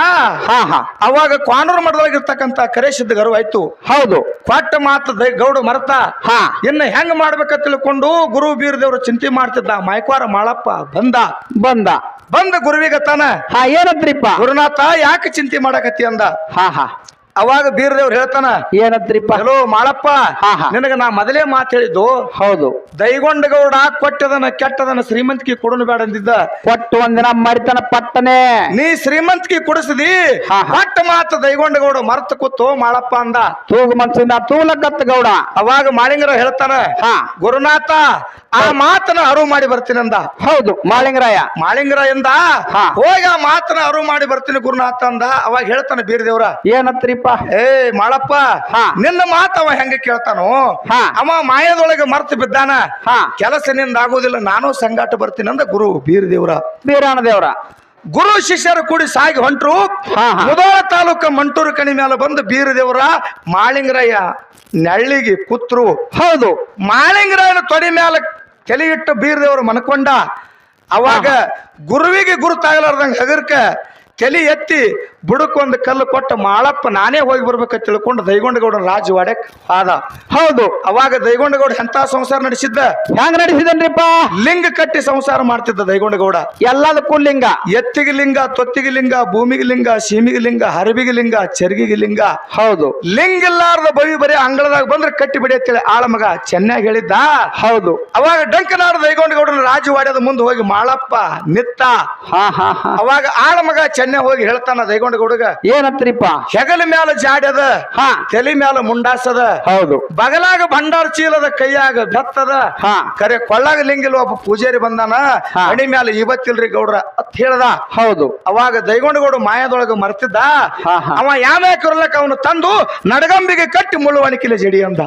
ಹಾ ಹಾ. ಅವಾಗ ಕ್ವಾನೂರು ಮಠದೊಳಗಿರ್ತಕ್ಕಂತ ಕರೆ ಗರು ಆಯ್ತು. ಹೌದು. ಕೊಟ್ಟ ಮಾತು ದೈ ಗೌಡ ಮರ್ತ. ಹಾ. ಇನ್ನು ಹೆಂಗ್ ಮಾಡ್ಬೇಕ ತಿಳ್ಕೊಂಡು ಗುರು ಬೀರದೇವ್ರು ಚಿಂತೆ ಮಾಡ್ತಿದ್ದ. ಮೈಕ್ವಾರ ಮಾಳಪ್ಪ ಬಂದ. ಬಂದ. ಬಂದ ಗುರುವಿಗತ್ತಾನ ಹಾ ಏನತ್ರಿಪ್ಪ ಗುರುನಾಥ ಯಾಕೆ ಚಿಂತೆ ಮಾಡಕತ್ತಿ ಅಂದ. ಹಾ ಹಾ. ಅವಾಗ ಬೀರದೇವ್ರು ಹೇಳ್ತಾನ ಏನತ್ರಿಪ್ಪ ಹಲೋ ಮಾಳಪ್ಪ ಹಾ, ಹಾ. ನಿನಗ ನಾ ಮೊದಲೇ ಮಾತು ಹೇಳಿದ್ದು ಹೌದು. ದೈಗೊಂಡಗೌಡ ಕೊಟ್ಟದನ ಕೆಟ್ಟದನ ಶ್ರೀಮಂತಿಕೆ ಕೊಡನು ಬೇಡ ಅಂದಿದ್ದ. ಕೊಟ್ಟು ಒಂದಿನ ಮರಿತನ ಪಟ್ಟನೆ. ನೀ ಶ್ರೀಮಂತಿಕೆ ಕೊಡಿಸಿದಿ ಹಾ, ಹಾ. ಕೊಟ್ಟ ಮಾತು ದೈಗೊಂಡಗೌಡ ಮರ್ತ ಕೂತು ಮಾಳಪ್ಪ ಅಂದ. ತೂಗು ಮನ್ಸಿಂದ ತೂಲಕತ್ತ ಗೌಡ. ಅವಾಗ ಮಾಳಿಂಗರ ಹೇಳ್ತಾನ ಹಾ. ಗುರುನಾಥ ಆ ಮಾತನ ಅರಿವು ಮಾಡಿ ಬರ್ತೀನಿ ಅಂದ. ಹೌದು ಮಾಳಿಂಗರಾಯ. ಮಾಳಿಂಗರ ಎಂದ ಹಾ. ಹೋಗ ಆ ಮಾತನ ಅರಿವು ಮಾಡಿ ಬರ್ತೀನಿ ಗುರುನಾಥ ಅಂದ. ಅವಾಗ ಹೇಳ್ತಾನೆ ಬೀರದೇವ್ರ. ಏನತ್ರಿಪ್ಪ? ಏ ಮಾಡಪ್ಪ ಹಾ. ನಿನ್ನ ಮಾತು ಅವ ಹೆಂಗ ಕೇಳ್ತಾನೋ? ಹಾ. ಅವ ಮಾಯದೊಳಗೆ ಮರ್ತು ಬಿದ್ದಾನ. ಹಾ. ಕೆಲಸ ನಿಂದ ಆಗೋದಿಲ್ಲ ನಾನು ಸಂಗಾಟ ಬರ್ತೀನಿ ಅಂದ ಗುರು ಬೀರದೇವ್ರ. ಬೀರಾಣ ದೇವ್ರ. ಗುರು ಶಿಷ್ಯರು ಕೂಡಿ ಸಾಗಿ ಹೊಂಟ್ರು. ಹಾ, ಹಾ. ಮುದೋಳ ತಾಲೂಕ ಮಂಟೂರು ಕಣಿ ಮೇಲೆ ಬಂದು ಬೀರದೇವ್ರ ಮಾಳಿಂಗರಯ್ಯ ನೆಳ್ಳಿಗೆ ಕೂತ್ರು. ಹೌದು. ಮಾಳಿಂಗರಾಯನ ತೊಡೆ ಮೇಲೆ ತಲೆ ಇಟ್ಟು ಬೀರದೇವ್ರು ಮನ್ಕೊಂಡ. ಅವಾಗ ಗುರುವಿಗೆ ಗುರುತಾಗಲಾರ್ದಂಗ ಹಗರ್ಕ ತಲೆ ಎತ್ತಿ ಬುಡಕ್ಕೊಂದು ಕಲ್ಲು ಕೊಟ್ಟ ಮಾಳಪ್ಪ ನಾನೇ ಹೋಗಿ ಬರ್ಬೇಕಂತ ತಿಳ್ಕೊಂಡು ದೈಗೊಂಡಗೌಡ ರಾಜವಾಡಕ್ ಆದ. ಹೌದು. ಅವಾಗ ದೈಗೊಂಡಗೌಡ ಎಂತ ಸಂಸಾರ ನಡೆಸಿದ್ದ? ಹೆಂಗ್ ನಡೆಸಿದನ್ರಿಪ್ಪ? ಲಿಂಗ ಕಟ್ಟಿ ಸಂಸಾರ ಮಾಡ್ತಿದ್ದ ದೈಗೊಂಡಗೌಡ. ಎಲ್ಲದಕ್ಕೂ ಲಿಂಗ. ಎತ್ತಿಗೆ ಲಿಂಗ ತೊತ್ತಿಗೆ ಲಿಂಗ ಭೂಮಿಗೆ ಲಿಂಗ ಸೀಮಿಗೆ ಲಿಂಗ ಹರಬಿಗೆ ಲಿಂಗ ಚರ್ಗಿಗೆ ಲಿಂಗ. ಹೌದು. ಲಿಂಗ ಇಲ್ಲಾರದ ಬವಿ ಬರೀ ಅಂಗಳದಾಗ ಬಂದ್ರೆ ಕಟ್ಟಿ ಬಿಡಿಯತ್ತೇಳಿ ಆಳ ಮಗ ಚೆನ್ನಾಗಿ ಹೇಳಿದ್ದ. ಹೌದು. ಅವಾಗ ಡಂಕನಾಡ ದೈಗೊಂಡಗೌಡನ ರಾಜವಾಡ್ಯದ ಮುಂದೆ ಹೋಗಿ ಮಾಳಪ್ಪ ನಿತ್ತ. ಹಾ ಹಾ ಹಾ. ಅವಾಗ ಆಳ ಮಗ ಚೆನ್ನ ಹೋಗಿ ಹೇಳ್ತಾನ ದೈಗೊಂಡಗೌಡಗ ಏನತ್ರಿಪ್ಪ? ಹೆಗಲ ಮ್ಯಾಲ ಜಾಡ್ಯದ ಹಾ. ತಲೆ ಮ್ಯಾಲ ಮುಂಡಾಸದ ಹೌದು. ಬಗಲಾಗ ಭಂಡಾರ ಚೀಲದ ಕೈಯಾಗ ಬೆತ್ತದ ಹಾ. ಕರೆ ಕೊಳ್ಳಾಗ ಲಿಂಗಿಲ್ ಒಬ್ಬ ಪೂಜಾರಿ ಬಂದಾನ. ಅಡಿ ಮ್ಯಾಲ ಇವತ್ತಿಲ್ರಿ ಗೌಡ್ರ ಅತ್ ಹೇಳ್ದ. ಹೌದು. ಅವಾಗ ದೈಗೊಂಡಗೌಡ ಮಾಯದೊಳಗ ಮರ್ತಿದ್ದ. ಅವ ಯಾವ ಕರ್ಲಕ್ಕ ಅವನು ತಂದು ನಡಗಂಬಿಗೆ ಕಟ್ಟಿ ಮುಳ್ಳುವಣಿಕಿಲೆ ಜಡಿ ಅಂದ.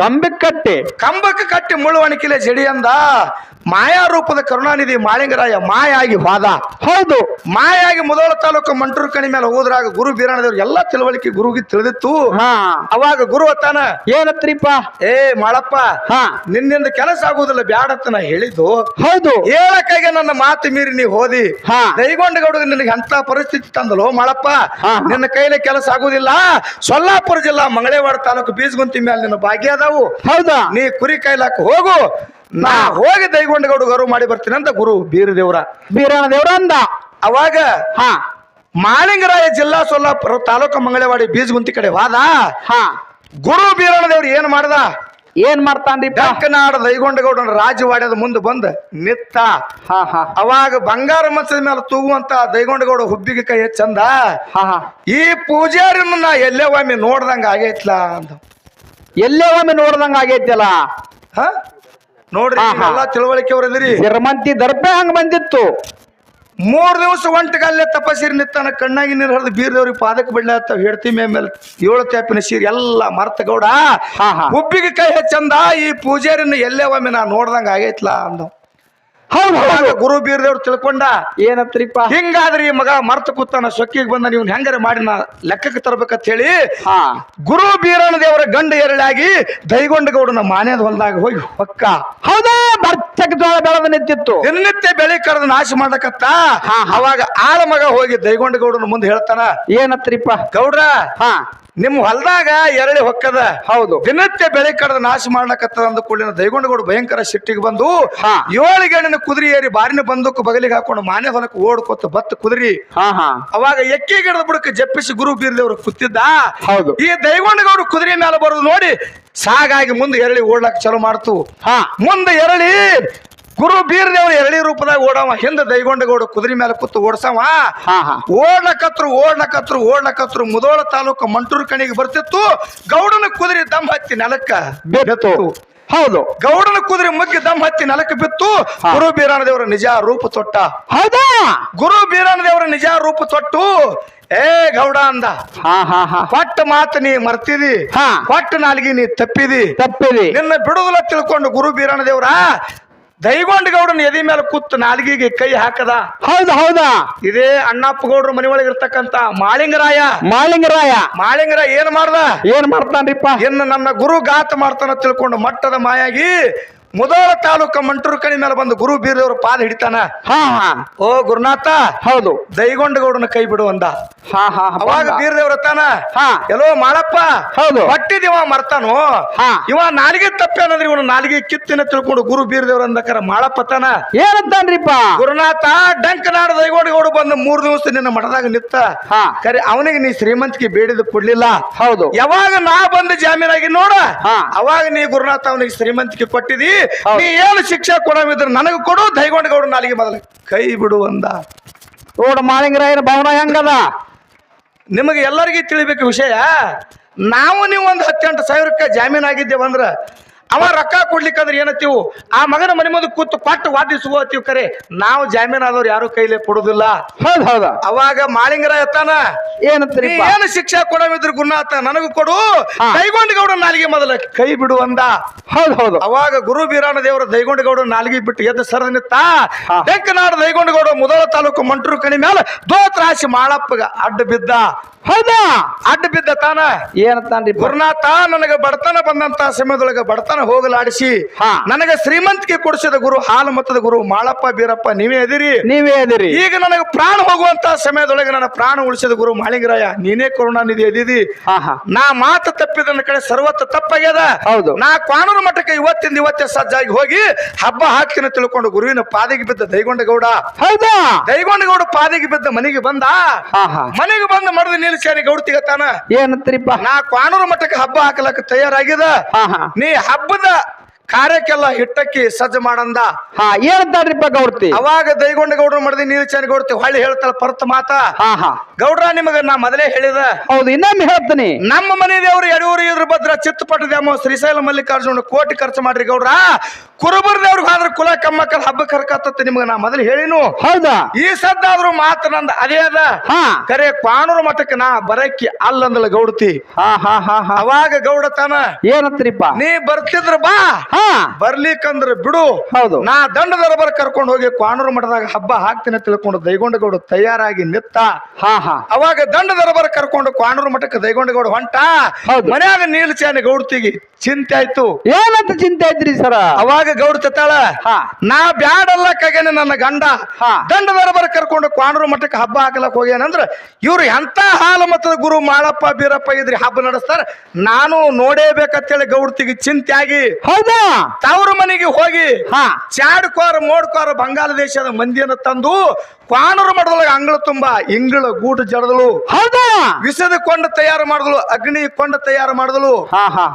ಕಂಬಿ ಕಟ್ಟಿ. ಕಂಬಕ್ಕೆ ಕಟ್ಟಿ ಮುಳ್ಳುವಣಿಕಿಲೆ ಜಡಿ ಅಂದ. ಮಾಯಾ ರೂಪದ ಕರುಣಾನಿಧಿ ಮಾಳಿಂಗರಾಯ ಮಾಯಾಗಿ ಹೋದ ಹೌದು. ಮಾಯಾಗಿ ಮೊದಲ ತಾಲೂಕು ಮಂಟೂರು ಕಣಿ ಮೇಲೆ ಹೋದ್ರಾಗ ಗುರು ಬೀರಾಣದೇವ್ರು ಎಲ್ಲಾ ತಿಳುವಳಿಕೆ ಗುರುಗೆ ತಿಳಿದಿತ್ತು. ಹಾ. ಅವಾಗ ಗುರು ಅತ್ತಾನ ಏನತ್ರಿಪ್ಪ? ಏ ಮಾಳಪ್ಪ ಹಾ. ನಿನ್ನಿಂದ ಕೆಲಸ ಆಗುವುದಿಲ್ಲ ಬ್ಯಾಡತ್ತ ನಾ ಹೇಳಿದ್ದು. ಹೌದು. ಹೇಳಕ್ಕಾಗೆ ನನ್ನ ಮಾತು ಮೀರಿ ನೀ ಹೋದಿ. ಹಾ. ದೈಗೊಂಡಗೌಡ ನಿನಗೆ ಅಂತ ಪರಿಸ್ಥಿತಿ ತಂದಲು ಮಾಳಪ್ಪ? ನಿನ್ನ ಕೈಲಿ ಕೆಲಸ ಆಗುದಿಲ್ಲ ಸೊಲ್ಲಾಪುರ ಜಿಲ್ಲಾ ಮಂಗಳೇವಾಡ ತಾಲೂಕು ಬೀಜಗುಂತಿ ಮೇಲೆ ನಿನ್ನ ಭಾಗ್ಯ ಅದಾವು. ಹೌದಾ? ನೀ ಕುರಿ ಕಾಯ್ಲಾಕ ಹೋಗು. ನಾ ಹೋಗಿ ದೈಗೊಂಡಗೌಡ ಗೌರವ ಮಾಡಿ ಬರ್ತೀನಿ ಅಂತ ಗುರು ಬೀರದೇವ್ರ. ಬೀರಣ ದೇವ್ರ ಅಂದ. ಅವಾಗ ಹಾ. ಮಾಳಿಂಗರಾಯ ಜಿಲ್ಲಾ ಸೊಲ್ಲಾಪುರ ತಾಲೂಕು ಮಂಗಳವಾಡಿ ಬೀಜಗುಂತಿ ಕಡೆ ವಾದ. ಹಾ. ಗುರು ಬೀರಣ್ಣದೇವ್ರು ಏನ್ ಮಾಡ್ದ? ಏನ್ ಮಾಡ್ತಾನ್ರಿ ಡಂಕನಾಡ ದೈಗೊಂಡಗೌಡ ರಾಜವಾಡ್ಯದ ಮುಂದೆ ಬಂದ ನಿತ್ತ. ಹಾ ಹಾ. ಅವಾಗ ಬಂಗಾರ ಮಚ್ಚದ ಮೇಲೆ ತೂಗುವಂತ ದೈಗೊಂಡಗೌಡ ಹುಬ್ಬಿಗೆ ಕೈ ಚಂದ ಹಾ ಹಾ. ಈ ಪೂಜಾರಿನ ನಾ ಎಲ್ಲೇ ಒಮ್ಮೆ ನೋಡ್ದಂಗ ಆಗೈತ್ಲಾ ಅಂತ ಎಲ್ಲೇ ಒಮ್ಮೆ ನೋಡ್ದಂಗ ಆಗೈತಲ್ಲ? ಹ? ನೋಡ್ರಿ ಎಲ್ಲಾ ತಿಳುವಳಿಕೆ ಅವ್ರದಿರಿ ದರ್ಪೆ ಹಂಗ ಬಂದಿತ್ತು? ಮೂರ್ ದಿವಸ ಒಂಟಗಲ್ಲೇ ತಪಸ್ಸಿರಿ ನಿತ್ತಾನ ಕಣ್ಣಾಗಿ ನೀರು ಹರಿದು ಬೀರ್ದವ್ರಿಗೆ ಪಾದಕ್ಕೆ ಬಿಡ್ಲ ಅಂತ ಹೇಳ್ತಿ ಮೇಲೆ ಏಳು ತ್ಯಾಪಿನ ಸೀರೆ ಎಲ್ಲ ಮರ್ತ ಗೌಡ. ಹುಬ್ಬಿಗೆ ಕೈ ಹೆಚ್ಚಂದ ಈ ಪೂಜಾರಿನ ಎಲ್ಲೇ ಒಮ್ಮೆ ನಾ ನೋಡ್ದಂಗ ಆಗೈತ್ಲಾ ಅಂದ ಗುರು ಬೀರ್ದೇವ್ರು ತಿಳ್ಕೊಂಡ ಏನತ್ರಿಪ್ಪ? ಹಿಂಗಾದ್ರೆ ಈ ಮಗ ಮರ್ತ ಕೂತಾನ ಸೊಕ್ಕಿಗೆ ಬಂದ ನೀವು ಹೆಂಗಾರ ಮಾಡಿ ನಾ ಲೆಕ್ಕಕ್ಕೆ ತರ್ಬೇಕಂತ ಹೇಳಿ ಗುರು ಬೀರಣ ದೇವರ ಗಂಡ ಎರಳಾಗಿ ದೈಗೊಂಡಗೌಡನ ಮಾನ್ಯದ ಹೊಲದಾಗ ಹೋಗಿ ಹೊಕ್ಕ ಹೌದಾ? ಬರ್ತಕ್ಕ ಜೋಳ ಬೆಳೆದ ನಿಂತಿತ್ತು. ದಿನನಿತ್ಯ ಬೆಳೆ ಕರೆದು ನಾಶ ಮಾಡಕತ್ತ. ಅವಾಗ ಆಳ ಮಗ ಹೋಗಿ ದೈಗೊಂಡ ಗೌಡನ ಮುಂದೆ ಹೇಳ್ತಾನ ಏನತ್ರಿಪ್ಪ? ಗೌಡ್ರ ಹಾ. ನಿಮ್ ಹೊಲದಾಗ ಎರಳಿ ಹೊಕ್ಕದ ಹೌದು. ದಿನಕ್ಕೆ ಬೆಳೆ ಕಡದ ನಾಶ ಮಾಡ್ಲಕತ್ತದ ಅಂದ ಕೂಡಲಿನ ದೈಗೊಂಡಗೌಡ ಭಯಂಕರ ಸಿಟ್ಟಿಗೆ ಬಂದು. ಏಳು ಗಣಿನ ಕುದುರೆ ಏರಿ ಬಾರಿನ ಬಂದು ಬಗಲಿಗೆ ಹಾಕೊಂಡು ಮಾನೆ ಹೊಲಕ್ಕೆ ಓಡ್ಕೊತ ಬತ್ತ ಕುದುರಿ. ಹಾ ಹಾ. ಅವಾಗ ಎಕ್ಕಿ ಗಿಡದ ಬುಡಕ ಜಪ್ಪಿಸಿ ಗುರು ಬೀರ್ದೇವ್ರು ಕುತ್ತಿದ್ದ ಹೌದು. ಈ ದೈಗೊಂಡಗೌಡ ಕುದುರೆ ಮೇಲೆ ಬರೋದು ನೋಡಿ ಸಾಗಾಗಿ ಮುಂದೆ ಎರಳಿ ಓಡ್ಲಕ್ ಚಲೋ ಮಾಡ್ತು. ಹಾ. ಮುಂದೆ ಎರಳಿ ಗುರು ಬೀರದೇವ್ರ ಎರಳಿ ರೂಪದಾಗ ಓಡವ ಹಿಂದೆ ದೈಗೊಂಡಗೌಡ ಕುದುರೆ ಮೇಲೆ ಕೂತು ಓಡ್ಸವ. ಹಾ ಹಾ. ಓಡ್ಲಕತ್ರು ಓಡ್ಲಕತ್ರು ಓಡ್ಲಕತ್ರು ಮುದೋಳ ತಾಲೂಕು ಮಂಟೂರು ಕಣಿಗೆ ಬರ್ತಿತ್ತು. ಗೌಡನ ಕುದುರೆ ದಮ್ ಹತ್ತಿ ನೆಲಕ್ಕ ಹೌದು. ಗೌಡನ ಕುದುರೆ ಮುಗ್ಗಿ ದಮ್ ಹತ್ತಿ ನೆಲಕ್ಕೆ ಬಿತ್ತು. ಗುರು ಬೀರಾಣದೇವರ ನಿಜ ರೂಪ ತೊಟ್ಟ. ಹೌದಾ? ಗುರು ಬೀರಾಣದೇವರ ನಿಜ ರೂಪ ತೊಟ್ಟು. ಏ ಗೌಡ ಅಂದ. ಹಾ ಹಾ ಹಾ. ಕೊಟ್ಟ ಮಾತು ನೀ ಮರ್ತಿದಿ. ಹಾ. ಕೊಟ್ಟ ನಾಲ್ಗಿ ನೀ ತಪ್ಪಿದಿ. ತಪ್ಪಿದಿ. ನಿನ್ನ ಬಿಡುದಿಲ್ಲ ತಿಳ್ಕೊಂಡು ಗುರು ಬೀರಾಣದೇವ್ರ ದೈಗೊಂಡ ಗೌಡನ ಎದಿ ಮೇಲೆ ಕೂತು ನಾಲ್ಗಿಗೆ ಕೈ ಹಾಕದ? ಹೌದಾ ಹೌದಾ. ಇದೇ ಅಣ್ಣಪ್ಪ ಗೌಡ್ರ ಮನೆ ಒಳಗೆ ಇರ್ತಕ್ಕಂತ ಮಾಳಿಂಗರಾಯ. ಮಾಲಿಂಗರಾಯ ಮಾಳಿಂಗರ ಏನ್ ಮಾಡ್ದ? ಏನ್ ಮಾಡ್ತಾನ್ರಿಪ್ಪ? ಇನ್ನು ನನ್ನ ಗುರು ಗಾತ ಮಾಡ್ತಾನ ತಿಳ್ಕೊಂಡು ಮಟ್ಟದ ಮಾಯಾಗಿ ಮುದೋಳ ತಾಲೂಕ ಮಂಟೂರು ಕಣಿ ಮೇಲೆ ಬಂದು ಗುರು ಬೀರದವರು ಪಾದ ಹಿಡಿತಾನ? ಹಾ ಹಾ. ಓ ಗುರುನಾಥ ಹೌದು. ದೈಗೊಂಡಗೌಡನ ಕೈ ಬಿಡು ಅಂದ. ಹಾ ಹಾ ಅವಾಗ. ಬೀರದೇವ್ರ ತಾನ ಹಾ. ಎಲ್ಲೋ ಮಾಳಪ್ಪ ಹೌದು. ಹೊಟ್ಟಿದಿವ ಮರ್ತಾನು? ಹಾ. ಇವ ನಾಲಿಗೆ ತಪ್ಪೆ ಅನ್ನೋದ್ರೆ ಇವನು ನಾಲಿಗೆ ಕಿತ್ತಿನ ತಿಳ್ಕೊಂಡು ಗುರು ಬೀರದೇವ್ರ ಅಂದಕರ ಮಾಳಪ್ಪ ತಾನ. ಏನಂತಾನ್ರಿಪ್ಪ? ಗುರುನಾಥ ಡಂಕ ನಾಡ ದೈಗೊಂಡಗೌಡ ಬಂದು ಮೂರ್ ದಿವಸ ನಿನ್ನ ಮಠದಾಗ ನಿತ್ತ. ಹಾ. ಕರೆ ಅವನಿಗೆ ನೀ ಶ್ರೀಮಂತಿಗೆ ಬೇಡಿದ ಕೊಡ್ಲಿಲ್ಲ. ಹೌದು. ಯಾವಾಗ ನಾ ಬಂದು ಜಾಮೀನಾಗಿ ನೋಡ ಹಾ. ಅವಾಗ ನೀ ಗುರುನಾಥ ಅವನಿಗೆ ಶ್ರೀಮಂತಿಗೆ ಕೊಟ್ಟಿದಿ. ನೀ ಏನು ಶಿಕ್ಷೆ ಕೊಡವಿದ್ರೆ ನನಗೆ ಕೊಡು ದೈಗೊಂಡಗೌಡ ನಾಲಿಗೆ ಮೊದಲ ಕೈ ಬಿಡು ಅಂದ. ನೋಡ ಮಾಲಿಂಗರಾಯನ ಭವನ ಹೆಂಗದ? ನಿಮಗೆ ಎಲ್ಲರಿಗೂ ತಿಳಿಬೇಕು ವಿಷಯ. ನಾವು ನೀವು ಒಂದು ಹತ್ತೆಂಟು ಸಾವಿರಕ್ಕೆ ಜಾಮೀನು ಆಗಿದ್ದೇವೆ ಅಂದ್ರ ಅವ ರೊಕ್ಕ ಕೊಡ್ಲಿಕ್ಕಂದ್ರೆ ಏನತ್ತೀವು? ಆ ಮಗನ ಮನೆ ಮುಂದೆ ಕೂತು ಪಟ್ಟು ವಾದಿಸುವತ್ತೀವಿ ಕರೆ. ನಾವು ಜಾಮೀನ್ ಆದವ್ರು ಯಾರು ಕೈಲೇ ಕೊಡುದಿಲ್ಲ. ಹೌದ್ ಹೌದ. ಅವಾಗ ಮಾಳಿಂಗರ ಎತ್ತಾನ? ನೀ ಏನಂತ್ರಿಪ್ಪ ಏನು ಶಿಕ್ಷೆ ಕೊಡವಿದ್ರು ಗುಣಾತ ನನಗೂ ಕೊಡು. ದೈಗೊಂಡ ಗೌಡ ನಾಲಿಗೆ ಮೊದಲ ಕೈ ಬಿಡು ಅಂದ. ಹೌದ್ ಹೌದು. ಅವಾಗ ಗುರು ಬೀರಾಣ ದೇವರ ದೈಗೊಂಡಗೌಡ ನಾಲಿಗೆ ಬಿಟ್ಟು ಎದ್ದು ಸರದ ನಿತ್ತ. ಬೆಂಕನಾಡ ದೈಗೊಂಡಗೌಡ ಮುದಳ ತಾಲೂಕು ಮಂಟೂರು ಕಣಿ ಮೇಲೆ ದೋತ್ರಾಶಿ ಮಾಳಪ್ಪಗ ಅಡ್ಡ ಬಿದ್ದ. ಹೌದಾ? ಅಡ್ಡ ಬಿದ್ದ ತಾನ? ಏನಂತಾನ್ರಿಪ್ಪ ಗುರುನಾಥ ನನಗೆ ಬಡತನ ಬಂದಂತ ಸಮಯದೊಳಗೆ ಬಡತನ ಹೋಗಲಾಡಿಸಿ. ನನಗೆ ಶ್ರೀಮಂತಿಕೆ ಕೊಡಿಸಿದ ಗುರು ಹಾಲು ಮತದ ಗುರು ಮಾಳಪ್ಪ ಬೀರಪ್ಪ ನೀವೇ ಅದಿರಿ. ನೀವೇ ಅದಿರಿ. ಈಗ ನನಗೆ ಪ್ರಾಣ ಹೋಗುವಂತ ಸಮಯದೊಳಗೆ ನನ್ನ ಪ್ರಾಣ ಉಳಿಸಿದ ಗುರು ಮಾಳಿಂಗರಾಯ ನೀನೇ ಕರುಣಾನಿಧಿ ಅದಿದಿ. ನಾ ಮಾತು ತಪ್ಪಿದ ಕಡೆ ಸರ್ವತ್ತ ತಪ್ಪಾಗ್ಯದ. ಹೌದು. ನಾ ಕಾನೂನು ಮಠಕ್ಕೆ ಇವತ್ತಿಂದ ಇವತ್ತೇ ಸಜ್ಜಾಗಿ ಹೋಗಿ ಹಬ್ಬ ಹಾಕಿನ ತಿಳ್ಕೊಂಡು ಗುರುವಿನ ಪಾದಿಗೆ ಬಿದ್ದ ದೈಗೊಂಡಗೌಡ. ಹೌದಾ? ದೈಗೊಂಡಗೌಡ ಪಾದಿಗೆ ಬಿದ್ದ ಮನೆಗೆ ಬಂದ. ಮನೆಗೆ ಬಂದ ಮಡದ ನಿಲ್ಸಾನಿ ಗೌಡ್ತಿಗತ್ತಾನ ಏನಂತ್ರಿಪ್ಪ? ನಾ ಕಾನೂರು ಮಠಕ್ಕೆ ಹಬ್ಬ ಹಾಕಲಕ್ಕ ತಯಾರಾಗಿದ ನೀ ಹಬ್ಬದ ಕಾರ್ಯಕ್ಕೆಲ್ಲ ಹಿಟ್ಟಕ್ಕಿ ಸಜ್ಜ ಮಾಡಂದ. ಹಾ ಗೌಡ್ತಿ. ಅವಾಗ ದೈಗೊಂಡ ಗೌಡ್ರು ಮಾಡಿದ ನೀಲ್ಚಾನಿ ಗೌಡ್ತಿ ಹೊಳ್ಳಿ ಹೇಳ್ತಾಳ ಪರ್ತ ಮಾತ. ಹಾ ಹಾ. ಗೌಡ್ರ ನಿಮಗ ನಾ ಮೊದಲೇ ಹೇಳಿದ. ಹೌದು ಇನ್ನೊಮ್ಮೆ ಹೇಳ್ತೀನಿ. ನಮ್ಮ ಮನೆ ದೇವರು ಯಡೂರು ಇದ್ರ ಭದ್ರ ಚಿತ್ತಪಟ್ಟ ದ್ಯಾಮ ಶ್ರೀಶೈಲ ಮಲ್ಲಿಕಾರ್ಜುನ ಕೋಟಿ ಖರ್ಚು ಮಾಡ್ರಿ ಗೌಡ್ರ. ಕುರುಬರ ದೇವ್ರಿಗೆ ಆದ್ರೆ ಕುಲ ಕಮ್ಮಕ್ಕಲ್ ಹಬ್ಬ ಕರ್ಕತ್ತ ನಿಮ್ಗೆ ನಾ ಮೊದಲು ಹೇಳಿನು. ಹೌದಾ? ಈ ಸದ್ದಾದ್ರೂ ಮಾತು ನಂದ ಅದೇ ಅದ. ಹಾ. ಕರೆ ಕಾನೂನು ಮಠಕ್ಕೆ ನಾ ಬರಕ್ಕಿ ಅಲ್ಲಂದಳ ಗೌಡತಿ. ಹಾ ಹಾ ಹಾ ಹಾ. ಅವಾಗ ಗೌಡತನ ಏನತ್ರಿಪ್ಪ? ನೀ ಬರ್ತಿದ್ರ ಬಾ. ಬರ್ಲಿಕ್ಕಂದ್ರ ಬಿಡು. ಹೌದು. ನಾ ದಂಡ ದರಬರ್ ಕರ್ಕೊಂಡು ಹೋಗಿ ಕ್ವಾನೂರು ಮಠದಾಗ ಹಬ್ಬ ಹಾಕ್ತೀನಿ ತಿಳ್ಕೊಂಡು ದೈಗೊಂಡಗೌಡ ತಯಾರಾಗಿ ನಿತ್ತ. ಹಾ ಹಾ. ಅವಾಗ ದಂಡ ದರಬರ್ ಕರ್ಕೊಂಡು ಕ್ವಾನೂರು ಮಠಕ್ಕೆ ದೈಗೊಂಡಗೌಡ ಹೊಂಟ. ಹೌದು. ಮನ್ಯಾಗ ನೀಲ್ಚಾನೆ ಗೌಡ್ತಿಗಿ ಚಿಂತೆ ಆಯ್ತು. ಏನಂತ ಚಿಂತೆ ಆಯ್ತ್ರಿ ಸರ? ಅವಾಗ ಗೌಡ ತತ್ತಾಳ ಹಾ. ನಾ ಬ್ಯಾಡಲ್ಲ ಕಗೇನೆ ನನ್ನ ಗಂಡ. ದಂಡ ದರಬರ್ ಕರ್ಕೊಂಡು ಕ್ವಾನೂರು ಮಠಕ್ಕೆ ಹಬ್ಬ ಹಾಕಲಕ್ ಹೋಗ್ಯಾನಂದ್ರ ಇವ್ರು ಎಂತ ಹಾಲು ಮತದ ಗುರು ಮಾಳಪ್ಪ ಬೀರಪ್ಪ ಇದ್ರಿ ಹಬ್ಬ ನಡೆಸ್ತಾರ ನಾನು ನೋಡೇಬೇಕಂತೇಳಿ ಗೌಡ್ತಿಗೆ ಚಿಂತೆ ಆಗಿ. ಹೌದಾ? ತವ್ರ ಮನೆಗೆ ಹೋಗಿ ಚಾಡ್ಕೋರ್ ಮೋಡ್ಕೋರ್ ಬಂಗಾಳ ದೇಶದ ಮಂದಿಯನ್ನು ತಂದು ಕ್ವಾನೂರು ಮಠದೊಳಗೆ ಅಂಗಳ ತುಂಬಾ ಇಂಗಳ ಗೂಡು ಜಡದಳು. ಹೌದಾ? ವಿಷದ ಕೊಂಡ ತಯಾರು ಮಾಡಿದಳು ಅಗ್ನಿ ಕೊಂಡ ತಯಾರು ಮಾಡಿದಳು.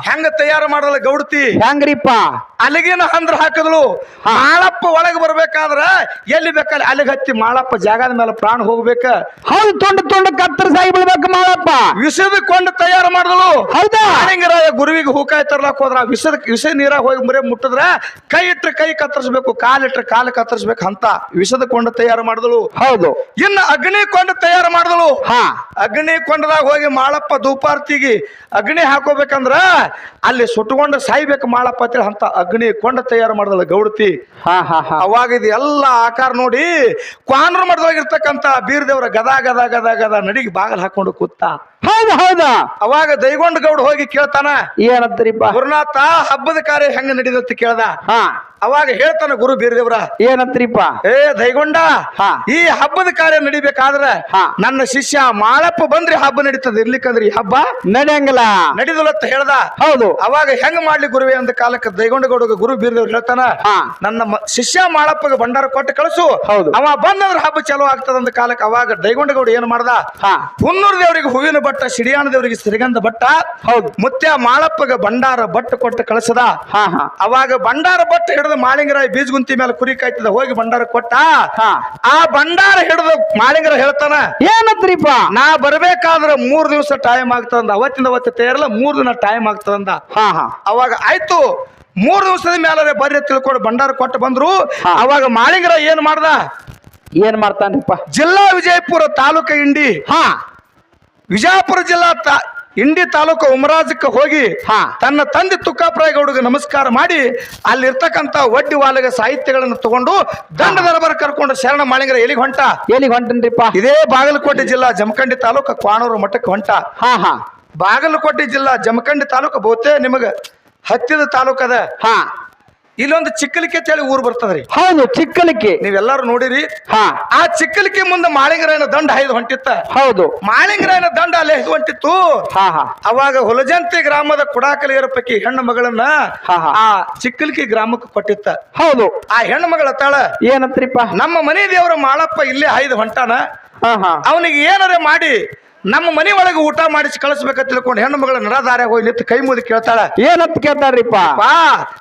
ಹೆಂಗ ತಯಾರು ಮಾಡಲು ಗೌಡತಿ? ಹೆಂಗ್ರಿಪ್ಪ? ಅಲ್ಲಿಗಿನ ಹಂದ್ರ ಹಾಕಿದಳು? ಹಾ. ಮಾಳಪ್ಪ ಒಳಗೆ ಬರ್ಬೇಕಾದ್ರ ಎಲ್ಲಿ ಬೇಕಲ್ಲಿ ಅಲ್ಲಿಗೆ ಹತ್ತಿ ಮಾಳಪ್ಪ ಜಾಗದ ಮೇಲೆ ಪ್ರಾಣ ಹೋಗ್ಬೇಕ. ಹೌದು ತೊಂಡ ತೊಂಡ ಕತ್ತರ ಸಾಯಿ ಬಿಡ್ಬೇಕು ಮಾಳಪ್ಪ. ವಿಷದ ಕೊಂಡ ತಯಾರು ಮಾಡಿದಳು. ಹೌದಾ? ಗುರುವಿಗೆ ಹೂಕಾಯಿ ತರ್ಲಾಕ್ ಹೋದ್ರ ವಿಷದ ವಿಷ ನೀರಾಗ ಹೋಗಿ ಮುರೆ ಮುಟ್ಟಿದ್ರ ಕೈ ಇಟ್ರೆ ಕೈ ಕತ್ತರಿಸ್ಬೇಕು ಕಾಲಿಟ್ರೆ ಕಾಲು ಕತ್ತರಿಸ್ಬೇಕು ಅಂತ ವಿಷದ ಕೊಂಡ ತಯಾರು ಮಾಡಿದಳು. ಹೌದು. ಇನ್ನು ಅಗ್ನಿ ಕೊಂಡ ತಯಾರು ಮಾಡಿದಳು. ಹಾ. ಅಗ್ನಿ ಕೊಂಡದಾಗ ಹೋಗಿ ಮಾಳಪ್ಪ ಧೂಪಾರ್ತಿಗೆ ಅಗ್ನಿ ಹಾಕೋಬೇಕಂದ್ರ ಅಲ್ಲಿ ಸುಟ್ಕೊಂಡು ಸಾಯ್ಬೇಕು ಮಾಳಪ್ಪ ಅಂತೇಳಿ ಅಂತ ಅಗ್ನಿ ಕೊಂಡ ತಯಾರು ಮಾಡಿದಳು ಗೌಡತಿ. ಹಾ ಹಾ ಹಾ. ಅವಾಗ ಇದು ಎಲ್ಲ ಆಕಾರ ನೋಡಿ ಕ್ವಾನರ್ ಮಠದೊಳಗಿರ್ತಕ್ಕಂಥ ಬೀರ್ದೇವ್ರ ಗದ ಗದ ಗದ ಗದ ನಡಿಗೆ ಬಾಗಿಲು ಹಾಕೊಂಡು ಕೂತ. ಹೌದು ಹೌದಾ. ಅವಾಗ ದೈಗೊಂಡ ಗೌಡ ಹೋಗಿ ಕೇಳ್ತಾನ ಏನಂತರಿಪ್ಪ? ಗುರುನಾಥ ಹಬ್ಬದ ಕಾರ್ಯ ಹೆಂಗ ನಡೀದಂತ ಕೇಳ್ದ. ಹಾ. ಅವಾಗ ಹೇಳ್ತಾನ ಗುರು ಬೀರದೇವ್ರ ಏನಂತ್ರಿಪ್ಪ? ಏ ದೈಗೊಂಡ ಹಾ. ಈ ಹಬ್ಬದ ಕಾರ್ಯ ನಡಿಬೇಕಾದ್ರ. ನನ್ನ ಶಿಷ್ಯ ಮಾಳಪ್ಪ ಬಂದ್ರೆ ಹಬ್ಬ ನಡೀತದ ಇರ್ಲಿಕ್ಕಂದ್ರಿ ಈ ಹಬ್ಬ ನಡೆಯಂಗಿಲ್ಲ. ನಡಿದಲತ್ತ ಹೇಳ್ದ. ಹೌದು. ಅವಾಗ ಹೆಂಗ್ ಮಾಡ್ಲಿ ಗುರುವೆ ಅಂದ ಕಾಲಕ್ಕೆ ದೈಗೊಂಡ ಗೌಡ ಗುರು ಬೀರದೇವ್ರು ಹೇಳ್ತಾನ. ನನ್ನ ಶಿಷ್ಯ ಮಾಳಪ್ಪಗೆ ಭಂಡಾರ ಕೊಟ್ಟು ಕಳಿಸು. ಹೌದು. ಅವ ಬಂದಂದ್ರ ಹಬ್ಬ ಚಲೋ ಆಗ್ತದ ಅಂದ ಕಾಲಕ್ಕೆ ಅವಾಗ ದೈಗೊಂಡ ಗೌಡ ಏನ್ ಮಾಡ್ದ? ಹಾ. ದೇವ್ರಿಗೆ ದೇವರಿಗೆ ಹೂವಿನ ಬಟ್ಟ ಸಿಡಿಯಾಣ ದೇವರಿಗೆ ಸಿರಿಗಂಧ ಭಟ್ಟ ಹೌದು. ಮುತ್ಯ ಮಾಳಪ್ಪಗ ಭಂಡಾರ ಭಟ್ ಕೊಟ್ಟು ಕಳಿಸದ. ಹಾ ಹಾ. ಅವಾಗ ಭಂಡಾರ ಭಟ್ ಹಿಡಿದು ಮಾಳಿಂಗರಾಯ ಬೀಜಗುಂತಿ ಮೇಲೆ ಕುರಿ ಕಾಯ್ತದ ಹೋಗಿ ಭಂಡಾರ ಕೊಟ್ಟ. ಆ ಭಂಡಾರ ಹಿಡಿದು ಮಾಳಿಂಗರ ಹೇಳ್ತಾನ ಏನಂತ್ರಿಪ್ಪ ನಾ ಬರ್ಬೇಕಾದ್ರ ಮೂರ್ ದಿವಸ ಟೈಮ್ ಆಗ್ತದಂದ. ಅವತ್ತಿಂದ ಅವತ್ತ ತಯಾರಲ್ಲ ಮೂರ್ ದಿನ ಟೈಮ್ ಆಗ್ತದಂದ. ಹಾ ಹಾ. ಅವಾಗ ಆಯ್ತು ಮೂರ್ ದಿವಸದ ಮೇಲೆ ಬರ್ರಿ ತಿಳ್ಕೊಂಡು ಭಂಡಾರ ಕೊಟ್ಟು ಬಂದ್ರು. ಅವಾಗ ಮಾಳಿಂಗರ ಏನ್ ಮಾಡ್ದ? ಏನ್ ಮಾಡ್ತಾನಪ್ಪ ಜಿಲ್ಲಾ ವಿಜಯಪುರ ತಾಲೂಕ ಇಂಡಿ ಹಾ. ವಿಜಯಪುರ ಜಿಲ್ಲಾ ತಾ ಇಂಡಿ ತಾಲೂಕು ಉಮರಾಜಕ್ಕೆ ಹೋಗಿ ಹಾ. ತನ್ನ ತಂದೆ ತುಕ್ಕಾಪ್ರಾಯ ಗೌಡಗೆ ನಮಸ್ಕಾರ ಮಾಡಿ ಅಲ್ಲಿರ್ತಕ್ಕಂಥ ಒಡ್ಡಿ ವಾಲಗ ಸಾಹಿತ್ಯಗಳನ್ನು ತಗೊಂಡು ದಂಡ ದರಬರ ಕರ್ಕೊಂಡು ಶರಣ ಮಾಳಿಂಗರ ಎಲ್ಲಿಗೆ ಹೊಂಟ. ಎಲ್ಲಿಗೆ ಹೊಂಟನ್ರಿಪ್ಪ. ಇದೇ ಬಾಗಲಕೋಟೆ ಜಿಲ್ಲಾ ಜಮಖಂಡಿ ತಾಲೂಕು ಕ್ವಾಣೂರು ಮಠಕ್ಕೆ ಹೊಂಟ. ಹಾ ಹಾ. ಬಾಗಲಕೋಟೆ ಜಿಲ್ಲಾ ಜಮಖಂಡಿ ತಾಲೂಕು ಬಹುತೇ ನಿಮಗೆ ಹತ್ತಿದ ತಾಲೂಕದ ಹಾ. ಇಲ್ಲೊಂದು ಚಿಕ್ಕಲಿಕೆ ಅಂತೇಳಿ ಊರು ಬರ್ತದ್ರಿ. ಹೌದು ಚಿಕ್ಕಲಿಕ್ಕೆ. ನೀವೆಲ್ಲಾರು ನೋಡಿರಿ? ಹಾ. ಆ ಚಿಕ್ಕಲಿಕೆ ಮುಂದೆ ಮಾಳಿಂಗರಾಯನ ದಂಡ ಹೈದು ಹೊಂಟಿತ್ತ. ಹೌದು. ಮಾಳಿಂಗರಾಯನ ದಂಡ ಅಲ್ಲಿ ಹೈದು ಹೊಂಟಿತ್ತು. ಹಾ ಹಾ. ಅವಾಗ ಹೊಲಜಂತಿ ಗ್ರಾಮದ ಕುಡಾಕಲಿಯರ ಪೈಕಿ ಹೆಣ್ಣು ಮಗಳನ್ನ ಹಾ, ಹಾ. ಆ ಚಿಕ್ಕಲಿಕೆ ಗ್ರಾಮಕ್ಕೆ ಕೊಟ್ಟಿತ್ತ. ಹೌದು. ಆ ಹೆಣ್ಣು ಮಗಳ ತಾಳ ಏನಂತ್ರಿಪ್ಪ? ನಮ್ಮ ಮನೆ ದೇವರ ಮಾಳಪ್ಪ ಇಲ್ಲೇ ಹೈದು ಹೊಂಟಾನ. ಹಾ ಹಾ. ಅವನಿಗೆ ಏನಾರ ಮಾಡಿ ನಮ್ಮ ಮನೆ ಒಳಗೆ ಊಟ ಮಾಡಿಸಿ ಕಳಿಸ್ಬೇಕಂತ ತಿಳ್ಕೊಂಡು ಹೆಣ್ಣು ಮಗಳ ನಡದಾರ್ಯಾಗ ಹೋಗಿ ನಿಂತು ಕೈ ಮುದಿ ಕೇಳ್ತಾಳ. ಏನಂತ ಕೇಳ್ತಾರ್ರಿಪ್ಪ?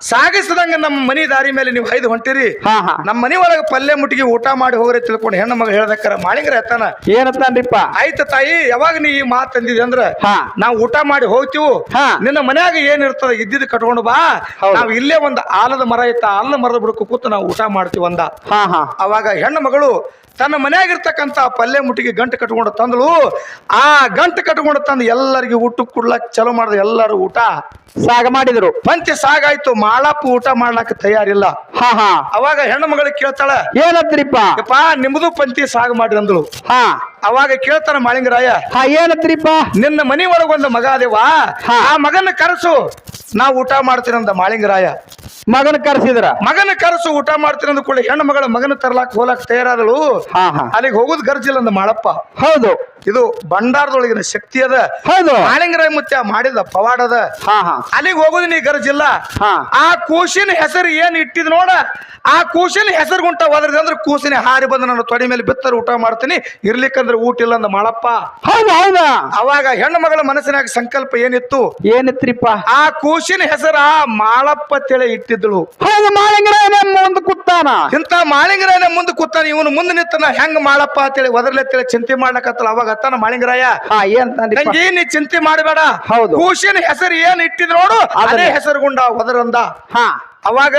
ಸಾಗಿಸದಂಗ ನಮ್ಮ ಮನಿ ದಾರಿ ಮೇಲೆ ನೀವು ಐದು ಹೊಂಟಿರಿ. ಹಾ ಹಾ. ನಮ್ಮ ಮನಿ ಒಳಗೆ ಪಲ್ಯ ಮುಟ್ಟಿಗೆ ಊಟ ಮಾಡಿ ಹೋಗ್ರಿ ತಿಳ್ಕೊಂಡು ಹೆಣ್ಣು ಮಗ ಹೇಳ್ದಕ್ಕರ ಮಾಳಿಂಗ್ರ ಎತ್ತಾನ. ಏನಂತಾನ್ರಿಪ್ಪ ಆಯ್ತ ತಾಯಿ ಯಾವಾಗ ನೀ ಈ ಮಾತು ತಂದಿದೆ ಅಂದ್ರ ಹಾ. ನಾವು ಊಟ ಮಾಡಿ ಹೋಗ್ತೀವಿ. ಹಾ. ನಿನ್ನ ಮನ್ಯಾಗ ಏನ್ ಇರ್ತದ ಇದ್ದಿದ್ದು ಕಟ್ಕೊಂಡು ಬಾ. ಹೌದು. ನಾವು ಇಲ್ಲೇ ಒಂದು ಆಲದ ಮರ ಇತ್ತ ಆಲದ ಮರದ ಬಿಡಕು ಕೂತು ನಾವು ಊಟ ಮಾಡ್ತೀವಿ ಅಂದ. ಹಾ ಹಾ. ಅವಾಗ ಹೆಣ್ಣು ಮಗಳು ತನ್ನ ಮನೆಯಾಗಿರ್ತಕ್ಕಂಥ ಪಲ್ಯ ಮುಟ್ಟಿಗೆ ಗಂಟು ಕಟ್ಕೊಂಡು ತಂದಳು. ಆ ಗಂಟು ಕಟ್ಕೊಂಡು ತಂದು ಎಲ್ಲರಿಗೂ ಊಟಕ್ಕೆ ಕೊಡ್ಲಕ್ ಚಲೋ ಮಾಡಿದ ಎಲ್ಲರೂ ಊಟ. ಸಾಗ ಮಾಡಿದ್ರು. ಪಂಚ ಸಾಗಾಯ್ತು ಮಾಳಪ್ಪ ಊಟ ಮಾಡ್ಲಾಕ ತಯಾರಿಲ್ಲ. ಹಾ ಹಾ. ಅವಾಗ ಹೆಣ್ಣು ಮಗಳು ಕೇಳ್ತಾಳ ಏನತ್ರಿಪ್ಪ? ಯಪ್ಪ ನಿಮ್ದು ಪಂಚಿ ಸಾಗ ಮಾಡಿ ಅಂದಳು. ಹಾ. ಅವಾಗ ಕೇಳ್ತಾನ ಮಾಳಿಂಗರಾಯ ಹಾ ಏನತ್ರಿಪ್ಪ? ನಿನ್ನ ಮನಿ ಒಳಗೊಂದು ಮಗ ಅದೇವಾ. ಆ ಮಗನ ಕರೆಸು. ನಾ ಊಟ ಮಾಡ್ತೀನಿ ಅಂದ ಮಾಳಿಂಗರಾಯ. ಮಗನ ಕರೆಸಿದ್ರ? ಮಗನ ಕರೆಸು ಊಟ ಮಾಡ್ತೀನಿ ಅಂದ ಕೂಡಲೇ ಹೆಣ್ಣು ಮಗಳ ಮಗನ ತರ್ಲಾಕ್ ಹೋಲಾಕ್ ತಯಾರಾದಳು. ಹಾ ಹಾ. ಅಲ್ಲಿಗೆ ಹೋಗುದ್ ಗರ್ಜಿಲ್ಲ ಅಂದ ಮಾಳಪ್ಪ. ಹೌದು. ಇದು ಭಂಡಾರದೊಳಗಿನ ಶಕ್ತಿ ಅದ. ಹೌದು. ಮಾಳಿಂಗರಾಯ ಮುತ್ಯ ಮಾಡಿದ ಪವಾಡದ ಹಾ ಹಾ. ಅಲ್ಲಿಗೆ ಹೋಗುದು ನೀ ಗರ್ಜಿಲ್ಲ. ಹಾ. ಆ ಕೂಸಿನ ಹೆಸರು ಏನ್ ಇಟ್ಟಿದ್ ನೋಡ. ಆ ಕೂಸಿನ ಹೆಸರು ಗುಂಟ ಹೋದ್ರది ಅಂದ್ರೆ ಕೂಸಿನ ಹಾರಿ ಬಂದು ನನ್ನ ತೊಡೆ ಮೇಲೆ ಬಿತ್ತರು ಊಟ ಮಾಡ್ತೀನಿ. ಇರ್ಲಿಕ್ಕಂದ್ರೆ ಊಟ ಇಲ್ಲ ಅಂದ ಮಾಳಪ್ಪ. ಹೌದು ಹೌದಾ. ಅವಾಗ ಹೆಣ್ಣು ಮಗಳ ಮನಸ್ಸಿನಾಗ ಸಂಕಲ್ಪ ಏನಿತ್ತು? ಏನಿತ್ರಿಪ್ಪ? ಆ ಕೂಸಿನ ಆ ಮಾಳಪ್ಪ ತಿಳಿ ಇಟ್ಟಿದ್ಳು. ಹೌದು ಮಾಳಿಂಗರ ಮುಂದೆ ಕೂತಾನ? ಇಂತ ಮಾಳಿಂಗರಾಯನ ಮುಂದೆ ಕೂತಾನ ಇವನು ಮುಂದೆ ನಿಂತನ ಹೆಂಗ್ ಮಾಳಪ್ಪ ಅಂತೇಳಿ ಒದರ್ಲತ್ತೇಳಿ ಚಿಂತೆ ಮಾಡ್ಲಕತ್ತಲ್ಲ ಅವಾಗ ಅತ್ತಾನ ಮಾಳಿಂಗರಾಯ. ಹಾ ಏನಂತಾನ್ರಿಪ್ಪ ನಂಗೆ ನೀ ಚಿಂತೆ ಮಾಡಬೇಡ. ಹೌದು. ಕೂಶಿನ ಹೆಸರು ಏನ್ ಇಟ್ಟಿದ್ರು ನೋಡು ಅದೇ ಅದನ್ನೇ. ಹೆಸರು ಗುಂಡ ಒದರಂದ. ಹಾ. ಅವಾಗ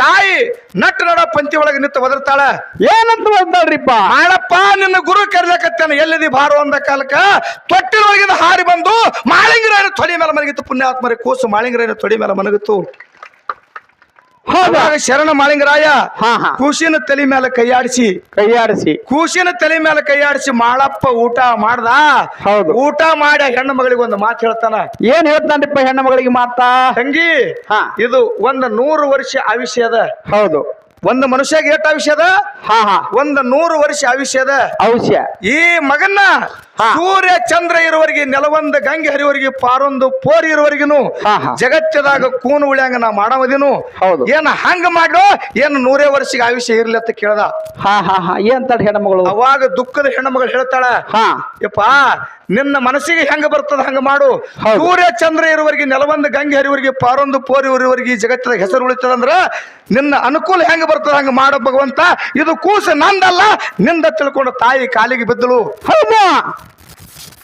ತಾಯಿ ನಟ್ ನಡ ಪಂಕ್ತಿ ಒಳಗೆ ನಿಂತು ಒದರ್ತಾಳ. ಏನಂತ ಒದ್ದಾಳ್ರಿಪ್ಪ ಮಾಡಪ್ಪ ನಿನ್ನ ಗುರು ಕರ್ಲಕತ್ತಾನ ಎಲ್ಲಿದಿ ಬಾರೋ ಅಂದ ಕಾಲಕ್ಕ ತೊಟ್ಟಿನೊಳಗಿಂದ ಹಾರಿ ಬಂದು ಮಾಳಿಂಗರಾಯನ ತೊಡಿ ಮೇಲೆ ಮನಗಿತ್ತು ಪುಣ್ಯಾತ್ಮರಿ ಕೂಸು ಮಾಳಿಂಗರಾಯನ ತೊಡಿ ಮೇಲೆ ಮನಗಿತ್ತು ಅವಾಗ ಶರಣ ಮಾಳಿಂಗರಾಯ ಹಾ ಹಾ. ಕೂಸಿನ ತಲೆ ಮೇಲೆ ಕೈಯಾಡಿಸಿ. ಕೈಯಾಡಿಸಿ. ಕೂಸಿನ ತಲೆ ಮೇಲೆ ಕೈಯಾಡಿಸಿ ಮಾಳಪ್ಪ ಊಟ ಮಾಡ್ದ? ಹೌದು. ಊಟ ಮಾಡಿ ಹೆಣ್ಣು ಮಗಳಿಗೆ ಒಂದು ಮಾತು ಹೇಳ್ತಾನ. ಏನ್ ಹೇಳ್ತಾನ್ರಿಪ್ಪ ಹೆಣ್ಣು ಮಗಳಿಗೆ ಮಾತಾ? ತಂಗಿ ಹಾ. ಇದು ಒಂದು ನೂರು ವರ್ಷ ಆವಿಷ್ಯದ ಅದ. ಹೌದು. ಒಂದು ಮನುಷ್ಯಗೆ ಎಷ್ಟು ಆವಿಷ್ಯದ ಹಾ ಹಾ. ಒಂದು ನೂರು ವರ್ಷ ಆವಿಷ್ಯದ ಅದ. ಅವಶ್ಯ ಈ ಮಗನ್ನ. ಸೂರ್ಯ ಚಂದ್ರ ಇರುವವರಿಗೆ ನೆಲವೊಂದು ಗಂಗೆ ಹರಿವರಿಗೆ ಪಾರೊಂದು ಪೋರ್ ಇರುವವರಿಗೂ. ಜಗತ್ತದಾಗ ಕೂನು ಉಳಿಯಂಗ ನಾ ಮಾಡವದಿನು? ಹೌದು. ಏನ ಹಂಗ ಮಾಡೋ ಏನ್ ನೂರೇ ವರ್ಷಕ್ಕೆ ಆಯುಷ್ಯ ಇರ್ಲಿ ಅಂತ ಕೇಳ್ದ. ಹಾ ಹಾ ಹಾ. ಏನ್ ತಡ ಹೆಣ್ಮಗಳು? ಅವಾಗ ದುಃಖದ ಹೆಣ್ಮಗಳು ಹೇಳ್ತಾಳ ಹಾ. ಯಪ್ಪ ನಿನ್ನ ಮನಸ್ಸಿಗೆ ಹೆಂಗ ಬರ್ತದ ಹಂಗ ಮಾಡು. ಸೂರ್ಯ ಚಂದ್ರ ಇರುವವರಿಗೆ ನೆಲವೊಂದು ಗಂಗೆ ಹರಿವರಿಗೆ ಪಾರೊಂದು ಪೋರ್ ಇರುವವರಿಗೆ ಜಗತ್ತದ ಹೆಸರು ಉಳಿತದ ಅಂದ್ರ ನಿನ್ನ ಅನುಕೂಲ ಹೆಂಗ ಬರ್ತದ ಹಂಗ ಮಾಡ ಭಗವಂತ. ಇದು ಕೂಸು ನಂದಲ್ಲ ನಿಂದ ತಿಳ್ಕೊಂಡು ತಾಯಿ ಕಾಲಿಗೆ ಬಿದ್ದಳು. ಹೌದಾ?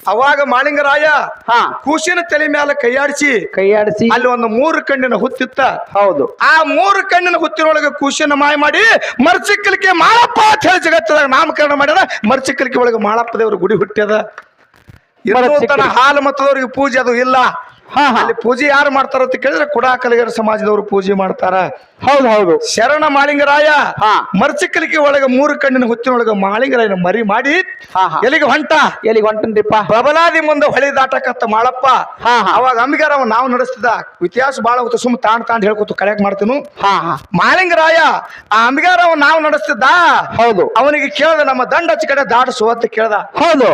ಅವಾಗ ಮಾಳಿಂಗರಾಯ ಹಾ. ಕೂಸಿನ ತಲೆ ಮೇಲೆ ಕೈಯಾಡಿಸಿ ಕೈಯಾಡಿಸಿ. ಅಲ್ಲಿ ಒಂದು ಮೂರು ಕಣ್ಣಿನ ಹುತ್ತಿತ್ತ. ಹೌದು. ಆ ಮೂರು ಕಣ್ಣಿನ ಹುತ್ತಿನೊಳಗೆ ಕೂಸಿನ ಮಾಯ ಮಾಡಿ ಮರ್ಚಿಕ್ಕಲಿಕ್ಕೆ ಮಾಳಪ್ಪ ಅಂತ ಹೇಳಿ ಜಗತ್ತದಾಗ ನಾಮಕರಣ ಮಾಡ್ಯಾರ. ಮರ್ಚಿಕ್ಕಲಿಕ್ಕೆ ಒಳಗೆ ಮಾಳಪ್ಪ ದೇವ್ರ ಗುಡಿ ಹುಟ್ಟ್ಯದ. ಹಾಲು ಮತ್ತದವ್ರಿಗೆ ಪೂಜೆ ಅದು ಇಲ್ಲ. ಹಾ ಹಾ. ಅಲ್ಲಿ ಪೂಜೆ ಯಾರು ಮಾಡ್ತಾರ ಅಂತ ಕೇಳಿದ್ರೆ ಕುಡಾಕಲಿಗರ ಸಮಾಜದವರು ಪೂಜೆ ಮಾಡ್ತಾರ. ಹೌದು ಹೌದು. ಶರಣ ಮಾಳಿಂಗರಾಯ ಹಾ. ಮರ್ಚಿಕಲಿಕೆ ಒಳಗೆ ಮೂರು ಕಣ್ಣಿನ ಹುತ್ತಿನೊಳಗೆ ಮಾಳಿಂಗರಾಯನ ಮರಿ ಮಾಡಿ ಹಾ ಹಾ. ಎಲ್ಲಿಗೆ ಹೊಂಟ? ಎಲ್ಲಿಗೆ ಹೊಂಟನ್ರಿಪ್ಪ? ಬಬಲಾದಿ ಮುಂದೆ ಹೊಳಿ ದಾಟಕತ್ತ ಮಾಳಪ್ಪ. ಹಾ ಹಾ. ಅವಾಗ ಅಂಬಿಗಾರ ಅವ ನಾವು ನಡೆಸ್ತಿದ್ದ. ಇತಿಹಾಸ ಬಾಳ ಹೊತ್ತು ಸುಮ್ ತಾಂಡ್ ತಾಂಡ್ ಹೇಳ್ಕೊತು ಕರೆಕ್ಟ್ ಮಾಡ್ತೀನಿ. ಹಾ ಹಾ. ಮಾಳಿಂಗರಾಯ ಆ ಅಂಬಿಗಾರ ಅವ ನಾವು ನಡೆಸ್ತಿದ್ದ. ಹೌದು. ಅವನಿಗೆ ಕೇಳ್ದ ನಮ್ಮ ದಂಡ ಹಚ್ಚ ಕಡೆ ದಾಟಿಸುವ ಅಂತ ಕೇಳ್ದ. ಹೌದು.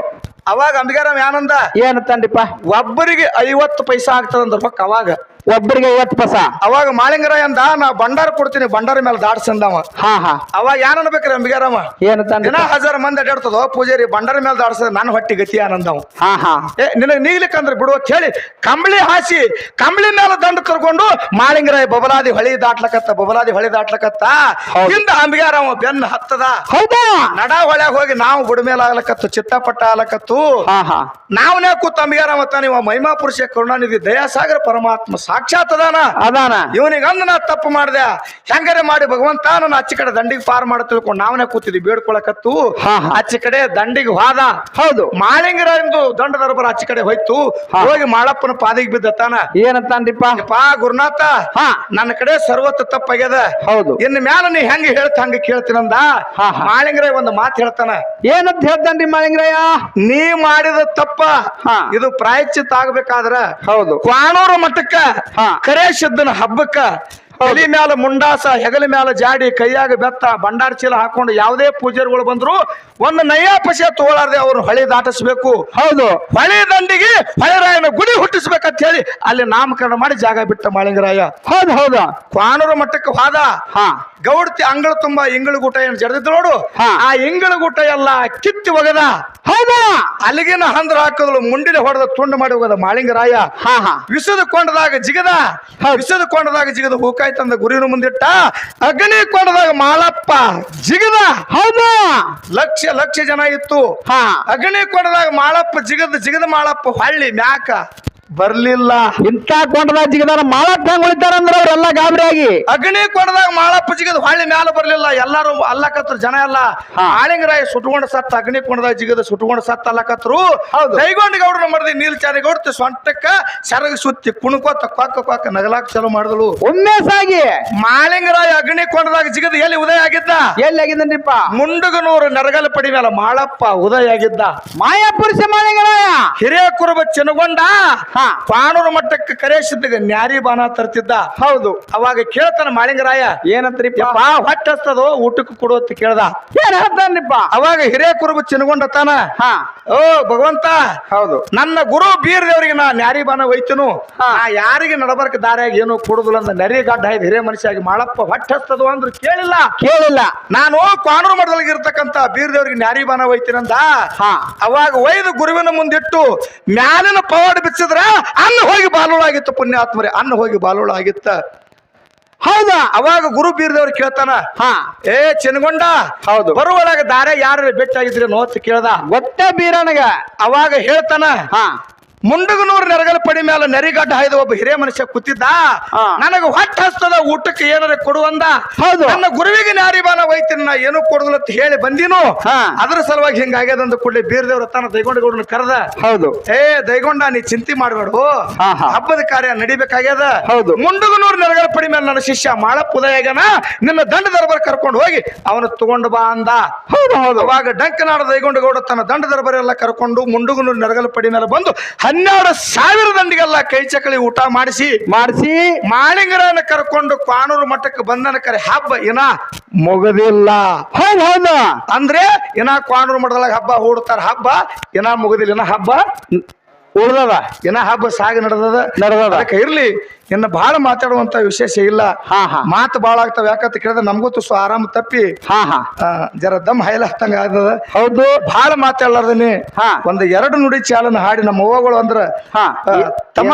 ಅವಾಗ ಅಂಬಿಗಾರ ಅವ ಏನಂದ ಏನಂತಾನ್ರಿಪ್ಪ ಒಬ್ಬರಿಗೆ ಐವತ್ತು ಪೈಸಾ ಆಗ್ತದಂದ್ರ ರೊಕ್ಕ ಅವಾಗ. ಒಬ್ಬರಿಗೆ ಐವತ್ತು ಪಸ. ಅವಾಗ ಮಾಳಿಂಗರಾಯ ಅಂದ ನಾ ಭಂಡಾರ ಕೊಡ್ತೀನಿ ಭಂಡಾರ ಮೇಲೆ ದಾಡ್ಸಂದವ. ಹಾ ಹಾ. ಅವಾಗ ಏನ್ ಅನ್ಬೇಕ್ರಿ ಅಂಬಿಗಾರಮ್ಮ? ದಿನ ಏನಂತಾನ್ರಿಪ್ಪ ಹಜಾರ್ ಮಂದಿ ಅಡ್ಯಾಡ್ತದೋ ಪೂಜಾರಿ ಭಂಡಾರ ಮೇಲೆ ದಾಡ್ಸದ ನನ್ನ ಹೊಟ್ಟಿ ಗತಿ ಆನಂದವ ಹಾ ಹಾ. ಏ ನಿನಗೆ ನೀಗ್ಲಿಕ್ಕಂದ್ರೆ ಬಿಡುವ ಕೇಳಿ ಹೇಳಿ ಕಂಬಳಿ ಹಾಸಿ ಕಂಬಳಿ ಮೇಲೆ ದಂಡ ಕರ್ಕೊಂಡು ಮಾಳಿಂಗರಾಯ ಬಬಲಾದಿ ಹೊಳಿ ದಾಟ್ಲಕತ್ತ ಬಬಲಾದಿ ಹೊಳಿ ದಾಟ್ಲಕತ್ತ. ಹೌದು. ಹಿಂದ ಅಂಬಿಗಾರ ಅವ ಬೆನ್ನ ಹತ್ತದ. ಹೌದಾ? ನಡ ಹೊಳ್ಯಾಗ ಹೋಗಿ ನಾವು ಬುಡಮೇಲೆ ಆಗ್ಲಕತ್ತು ಚಿತ್ತಪಟ್ಟ ಆಗ್ಲಕತ್ತು. ಹಾ ಹಾ. ನಾವನೇ ಕೂತ ಅಂಬಿಗಾರಮ್ಮ ತಾನೀವ ನೀವು ಮಹಿಮಾ ಪುರುಷ ಕರುಣಾನಿಧಿ ದಯಾಸಾಗರ ಪರಮಾತ್ಮ ಸಾಕ್ಷಾತ್ ಅದಾನ. ಅದಾನ ಇವನಿಗೆ ಅಂದ ನಾ ತಪ್ಪು ಮಾಡ್ದೆ. ಹೆಂಗಾರೆ ಮಾಡಿ ಭಗವಂತ ನಾನು ಆಚೆ ಕಡೆ ದಂಡಿಗೆ ಪಾರ್ ಮಾಡ ತಿಳ್ಕೊಂಡು ನಾವನೇ ಕೂತಿದ್ವಿ ಬೇಡ್ಕೊಳಕತ್ತು. ಆಚೆ ಕಡೆ ದಂಡಿಗೆ ಹೋದ ಹೌದು. ಮಾಳಿಂಗರಂದು ದಂಡ ದರ್ಬರ ಆಚೆ ಕಡೆ ಹೋಯ್ತು. ಹೋಗಿ ಮಾಳಪ್ಪನ ಪಾದಿಗೆ ಬಿದ್ದತಾನ ಏನಂತಾನ್ರಿಪ್ಪ? ಪಾ ಗುರುನಾಥ. ಹಾ. ನನ್ನ ಕಡೆ ಸರ್ವತ್ತ ತಪ್ಪಾಗ್ಯದ. ಹೌದು. ಇನ್ನು ಮ್ಯಾಲ ನೀ ಹೆಂಗ ಹೇಳ್ತ ಹಂಗ ಕೇಳ್ತೀನಂದ. ಮಾಳಿಂಗರಾಯ ಒಂದು ಮಾತು ಹೇಳ್ತಾನ. ಏನಂತ ಹೇಳ್ತಾನ್ರಿ ಮಾಳಿಂಗರಾಯ? ನೀ ಮಾಡಿದ ತಪ್ಪ. ಹಾ. ಇದು ಪ್ರಾಯಶ್ಚಿತ್ತ ಆಗ್ಬೇಕಾದ್ರ ಹೌದು. ಕ್ವಾಣೂರು ಮಠಕ್ಕ. ಕರೆ ಶುದ್ಧನ ಹಬ್ಬಕ್ಕ ತಲಿ ಮ್ಯಾಲ ಮುಂಡಾಸ ಹೆಗಲ ಮ್ಯಾಲ ಜಾಡಿ ಕೈಯಾಗ ಬೆತ್ತ ಬಂಡಾರ ಚೀಲ ಹಾಕೊಂಡು ಯಾವುದೇ ಪೂಜಾರಿಗಳು ಬಂದ್ರು ಒಂದು ನಯ್ಯ ಪಶೆ ಅವರು ಅವ್ರು ಹೊಳೆ ದಾಟಿಸ್ಬೇಕು. ಹೌದು. ಹೊಳೆ ದಂಡಿಗೆ ಹೊಳೆರಾಯನ ಗುಡಿ ಹುಟ್ಟಿಸ್ಬೇಕಂತ ಹೇಳಿ ಅಲ್ಲಿ ನಾಮಕರಣ ಮಾಡಿ ಜಾಗ ಬಿಟ್ಟ ಮಾಳಿಂಗರಾಯ. ಹೌದು ಹೌದು. ಕ್ವಾನೂರು ಮಟ್ಟಕ್ಕೆ ಹೋದ. ಹಾ. ಗೌಡ್ತಿ ಅಂಗಳ ತುಂಬಾ ಇಂಗಳ ಗುಟ ಏನ್ ಜಡದಿದ್ದು ನೋಡು. ಆ ಇಂಗಳ ಗುಟ ಎಲ್ಲ ಕಿತ್ತಿ ಒಗದ. ಹೌದಾ. ಅಲ್ಲಿಗಿನ ಹಂದ್ರ ಹಾಕಿದಳು ಮುಂಡಿನ ಹೊಡೆದ ತುಂಡು ಮಾಡಿ ಹೋಗದ ಮಾಳಿಂಗರಾಯ. ಹಾ ಹಾ. ವಿಷದ ಕೊಂಡದಾಗ ಜಿಗದ ವಿಷದ ಕೊಂಡದಾಗ ಜಿಗದ ಹೂಕಾಯ್ ತಂದ ಗುರಿನ ಮುಂದಿಟ್ಟ ಅಗ್ನಿ ಕೊಂಡದಾಗ ಮಾಳಪ್ಪ ಜಿಗದ. ಹೌದಾ. ಲಕ್ಷ ಲಕ್ಷ ಜನ ಇತ್ತು. ಹಾ. ಅಗ್ನಿ ಕೊಂಡದಾಗ ಮಾಳಪ್ಪ ಜಿಗದ ಜಿಗದ ಮಾಳಪ್ಪ ಹಳ್ಳಿ ಮ್ಯಾಕ. ಬರ್ಲಿಲ್ಲ. ಇಂಥ ಕೊಂಡದಾಗ ಜಿಗದಾರ ಮಾಡಕ್ ಹೆಂಗ್ ಉಳಿತಾರಂದ್ರ ಅವ್ರೆಲ್ಲ ಗಾಬರಿಯಾಗಿ. ಅಗ್ನಿ ಕೊಂಡದಾಗ ಮಾಳಪ್ಪ ಜಿಗದ್ ಹೊಳ್ಳಿ ಮ್ಯಾಲ ಬರ್ಲಿಲ್ಲ. ಎಲ್ಲಾರು ಅಲ್ಲಕತ್ರ ಜನ ಎಲ್ಲ. ಆಳಿಂಗರಾಯ ಸುಟ್ಕೊಂಡ್ ಸತ್ತ ಅಗ್ನಿ ಕೊಂಡದಾಗ ಜಿಗದ ಸುಟ್ಕೊಂಡ್ ಸತ್ತ ಅಲ್ಲಕತ್ರು. ಕೈಗೊಂಡ ಗೌಡನ ಮರದಿ ನೀಲ್ಚಾರಿ ಗೌಡ್ತಿ ಸೊಂಟಕ್ಕ ಸೆರಗ ಸುತ್ತಿ ಕುಣಕೋತ ಕ್ವಾಕ ಕ್ವಾಕ ನಗಲಾಕ್ ಚಲು ಮಾಡಿದಳು. ಸಾಗಿ. ಮಾಳಿಂಗರಾಯ ಅಗ್ನಿ ಕೊಂಡದಾಗ ಜಿಗದ ಎಲ್ಲಿ ಉದಯ ಆಗಿದ್ದ? ಎಲ್ಲಿ ಆಗಿದ್ದನ್ರಿಪ್ಪ? ಮುಂಡುಗನೂರು ನರಗಲ ಪಡಿ ಮೇಲೆ ಮಾಳಪ್ಪ ಉದಯ ಆಗಿದ್ದ. ಮಾಯಾ ಪುರುಷ ಮಾಳಿಂಗರಾಯ. ಹಿರಿಯ ಕುರುಬ ಚಿನಗೊಂಡ. ಪಾಣೂರು ಮಟ್ಟಕ್ಕೆ ಕರೆಸಿದ್ದ ನ್ಯಾರಿ ಬಾನ ತರ್ತಿದ್ದ. ಹೌದು. ಅವಾಗ ಕೇಳ್ತಾನ ಮಾಳಿಂಗರಾಯ ಏನಂತ್ರಿಪ್ಪ? ಪಾ ಹೊಟ್ಟೆ ಹಸ್ತದೋ ಊಟಕ್ಕೆ ಕೊಡು ಅಂತ ಕೇಳ್ದ. ಏನ್ ಹೇಳ್ತಾನಿಪ್ಪ ಅವಾಗ ಹಿರೇ ಕುರುಬ ಚಿನ್ಗೊಂಡತಾನ ಹಾ. ಓ ಭಗವಂತ ಹೌದು. ನನ್ನ ಗುರು ಬೀರ್ ದೇವರಿಗೆ ನಾ ನ್ಯಾರಿ ಬಾನ ಒಯ್ತನು. ನಾ ಯಾರಿಗೆ ನಡಬರ್ಕ ದಾರಿಯಾಗಿ ಏನು ಕೊಡುದಿಲ್ಲ ಅಂದ ನರಿ ಗಡ್ಡ ಆಯ್ತು ಹಿರೇ ಮನುಷ್ಯಾಗಿ ಮಾಳಪ್ಪ ಹೊಟ್ಟ ಹಸ್ತದೋ ಅಂದ್ರು ಕೇಳಿಲ್ಲ. ಕೇಳಿಲ್ಲ. ನಾನು ಕಾನೂರು ಮಠದಲ್ಲಿ ಇರ್ತಕ್ಕಂತ ಬೀರ್ ದೇವರಿಗೆ ನ್ಯಾರಿ ಬಾನ ಒಯ್ತೀನಂದ ಹಾ. ಅವಾಗ ಒಯ್ದು ಗುರುವಿನ ಮುಂದಿಟ್ಟು ಮ್ಯಾಲಿನ ಪವಾಡ ಬಿಚ್ಚಿದ್ರ ಅನ್ನ ಹೋಗಿ ಬಾಲೋಳಾಗಿತ್ತು ಪುಣ್ಯಾತ್ಮರಿ ಪುಣ್ಯಾತ್ಮರೇ ಅನ್ನ ಹೋಗಿ ಬಾಲೋಳಾಗಿತ್ತ. ಹೌದಾ? ಅವಾಗ ಗುರು ಬೀರ್ದವ್ರು ಕೇಳ್ತಾನ ಹಾ. ಏ ಚಿನ್ಗೊಂಡ ಹೌದು. ಬರುವೊಳಗ ದಾರೆ ಯಾರು ಬೆಟ್ಟಾಗಿದ್ರಿ ನೋತ್ ಕೇಳ್ದ. ಗೊತ್ತೇ ಬೀರನಗ ಅವಾಗ ಹೇಳ್ತಾನ ಹಾ. ಮುಂಡಗನೂರು ನೆರಗಲ ಪಡಿ ಮೇಲೆ ನರಿಗಡ್ಡ ಹಾಯ್ದ ಒಬ್ಬ ಹಿರಿಯ ಮನುಷ್ಯ ಕೂತಿದ್ದ. ನನಗೆ ಹೊಟ್ಟೆ ಹಸ್ತದ ಊಟಕ್ಕೆ ಏನಾರ ಕೊಡುವಂದ ಹೌದು. ನನ್ನ ಗುರುವಿಗೆ ನಾರಿಬಾನ ಒಯ್ತೀನಿ ನಾ ಏನು ಕೊಡುದಿಲ್ಲ ಅಂತ ಹೇಳಿ ಬಂದಿನು. ಅದ್ರ ಸಲುವಾಗಿ ಹಿಂಗಾಗ್ಯದ ಅಂದ ಕೂಡಲೇ ಬೀರ್ದೇವ್ರ ತಾನ ದೈಗೊಂಡಗೌಡನ ಕರೆದ. ಹೌದು. ಏ ದೈಗೊಂಡ ನೀ ಚಿಂತೆ ಮಾಡಬೇಡು. ಹಬ್ಬದ ಕಾರ್ಯ ನಡಿಬೇಕಾಗ್ಯದ. ಹೌದು. ಮುಂಡಗನೂರು ನೆರಗಲ ಪಡಿ ಮೇಲೆ ನನ್ನ ಶಿಷ್ಯ ಮಾಳಪ್ಪ ಉದಯಗನ ನಿನ್ನ ದಂಡ ದರ್ಬಾರ್ ಕರ್ಕೊಂಡು ಹೋಗಿ ಅವನು ತಗೊಂಡು ಬಾ ಅಂದ. ಹೌದು ಹೌದು. ಅವಾಗ ಡಂಕನಾಡ ದೈಗೊಂಡಗೌಡ ತನ್ನ ದಂಡ ದರ್ಬಾರ್ ಎಲ್ಲ ಕರ್ಕೊಂಡು ಮುಂಡುಗನೂರು ನೆರಗಲ ಪಡಿ ಮೇಲೆ ಬಂದು ಹನ್ನೆರಡು ಸಾವಿರ ದಂಡಿಗೆಲ್ಲ ಕೈ ಚಕಳಿ ಊಟ ಮಾಡಿಸಿ ಮಾಡಿಸಿ ಮಾಳಿಂಗರನ್ನ ಕರ್ಕೊಂಡು ಕಾನೂರು ಮಠಕ್ಕೆ ಬಂದನ ಕರೆ ಹಬ್ಬ ಏನ ಮುಗದಿಲ್ಲ. ಹೌದು ಹೌದು. ಅಂದ್ರೆ ಏನ ಕಾನೂರು ಮಠದೊಳಗೆ ಹಬ್ಬ ಹೂಡ್ತಾರ ಹಬ್ಬ ಏನ ಮುಗದಿಲ್ಲ ಇನ್ನ ಹಬ್ಬ. ಉಳ್ದದ. ಏನ ಹಬ್ಬ ಸಾಗ ನಡೆದದ. ನಡೆದದ. ಅದಕ್ಕೆ ಇರ್ಲಿ ಇನ್ನು ಬಹಳ ಮಾತಾಡುವಂತ ವಿಶೇಷ ಇಲ್ಲ. ಹಾ ಹಾ. ಮಾತು ಬಾಳ ಆಗ್ತಾವ. ಯಾಕಂತ ಕೇಳಿದ್ರೆ ನಮಗೂ ತುಸು ಆರಾಮ ತಪ್ಪಿ ಹಾ ಹಾ. ಜರ ದಮ್ ಹೈಲಾಗ್ತಂಗ ಆಗ್ತದ. ಹೌದು. ಬಹಳ ಮಾತಾಡ್ಲಾರ್ದನಿ. ಹಾ. ಒಂದ್ ಎರಡು ನುಡಿ ಚಾಲನ ಹಾಡಿ ನಮ್ಮ ಅವ್ವಗಳು ಅಂದ್ರ ಹಾ. ತಮ್ಮ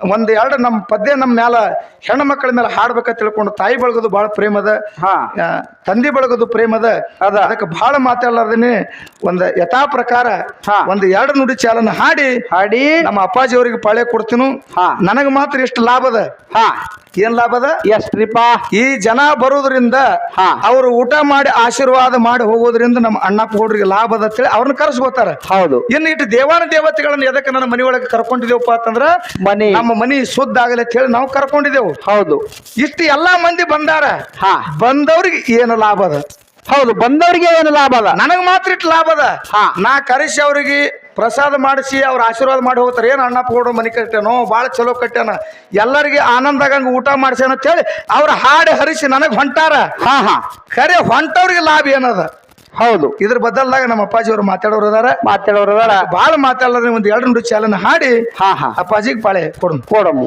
ಒಂದ್ ಎರಡು ನಮ್ಮ ಪದ್ಯ ನಮ್ಮ ಮ್ಯಾಲ ಹೆಣ್ಣು ಮಕ್ಕಳ ಮೇಲೆ ಹಾಡ್ಬೇಕಂತ ತಿಳ್ಕೊಂಡು ತಾಯಿ ಬಳಗದು ಬಹಳ ಪ್ರೇಮದ ತಂದೆ ಬಳಗದು ಪ್ರೇಮದ ಅದ. ಅದಕ್ಕೆ ಬಹಳ ಮಾತಾಡಲಾರ್ದೇನೆ ಒಂದು ಯಥಾ ಪ್ರಕಾರ ಒಂದು ಎರಡು ನುಡಿ ಚಾಲನ ಹಾಡಿ ಹಾಡಿ. ನಮ್ಮ ಅಪ್ಪಾಜಿ ಅವರಿಗೆ ಪಾಳೆ ಕೊಡ್ತೀನು. ಹಾ. ನನಗ ಮಾತ್ರ ಎಷ್ಟು ಲಾಭದ ಹಾ. ಏನ್ ಲಾಭದ ಎಷ್ಟ್ರಿಪ್ಪ? ಈ ಜನ ಬರೋದ್ರಿಂದ ಹಾ. ಅವರು ಊಟ ಮಾಡಿ ಆಶೀರ್ವಾದ ಮಾಡಿ ಹೋಗೋದ್ರಿಂದ ನಮ್ಮ ಅಣ್ಣಪ್ಪ ಹುಡುಗರಿಗೆ ಲಾಭ ಅದ ಅಂತೇಳಿ ಅವ್ರನ್ನ ಕರೆಸ್ಕೋತಾರ. ಹೌದು. ಇನ್ನು ಇಟ್ಟು ದೇವಾನ ದೇವತೆಗಳನ್ನ ಎದಕ್ಕೆ ನನ್ನ ಮನೆಯೊಳಗೆ ಒಳಗೆ ಕರ್ಕೊಂಡಿದ್ದೇವಪ್ಪ ಅಂತಂದ್ರ ಮನಿ. ನಮ್ಮ ಮನಿ ಶುದ್ಧ ಆಗಲಿ ಅಂತ ಹೇಳಿ ನಾವು ಕರ್ಕೊಂಡಿದ್ದೆವು. ಹೌದು. ಇಷ್ಟು ಎಲ್ಲಾ ಮಂದಿ ಬಂದಾರ. ಹಾ. ಬಂದವ್ರಿಗೆ ಏನು ಲಾಭ ಅದ? ಹೌದು ಬಂದವರಿಗೆ ಏನು ಲಾಭ ಅದ? ನನಗ್ ಮಾತ್ರ ಇಟ್ಟು ಲಾಭ ಅದ. ಹಾ. ನಾ ಕರೆಸಿ ಅವ್ರಿಗೆ ಪ್ರಸಾದ ಮಾಡಿಸಿ ಅವ್ರ ಆಶೀರ್ವಾದ ಮಾಡಿ ಹೋಗ್ತಾರೆ. ಏನು ಅಣ್ಣ ಗೌಡ್ರ ಮನೆ ಕಟ್ಟೇನೋ ಭಾಳ ಚಲೋ ಕಟ್ಟ್ಯಾನ. ಎಲ್ಲರಿಗೆ ಆನಂದ ಆಗಂಗ ಊಟ ಮಾಡ್ಸ್ಯಾನ ಅಂತ ಹೇಳಿ ಅವ್ರ ಹಾಡಿ ಹರಿಸಿ ನನಗೆ ಹೊಂಟಾರ. ಹಾ ಹಾ. ಖರೆ ಹೊಂಟವ್ರಿಗೆ ಲಾಭ ಏನದ? ಹೌದು. ಇದ್ರ ಬದಲಾಗ ನಮ್ಮ ಅಪ್ಪಾಜಿ ಅವ್ರು ಮಾತಾಡೋರು ಅದಾರ. ಮಾತಾಡೋರು ಅದಾರ. ಭಾಳ ಮಾತಾಡೋದ್ರೆ ಒಂದು ಎರಡು ನುಡಿ ಚಾಲನ ಹಾಡಿ ಹಾ ಹಾ. ಅಪ್ಪಾಜಿಗೆ ಪಾಳೆ ಕೊಡು ಕೊಡಮು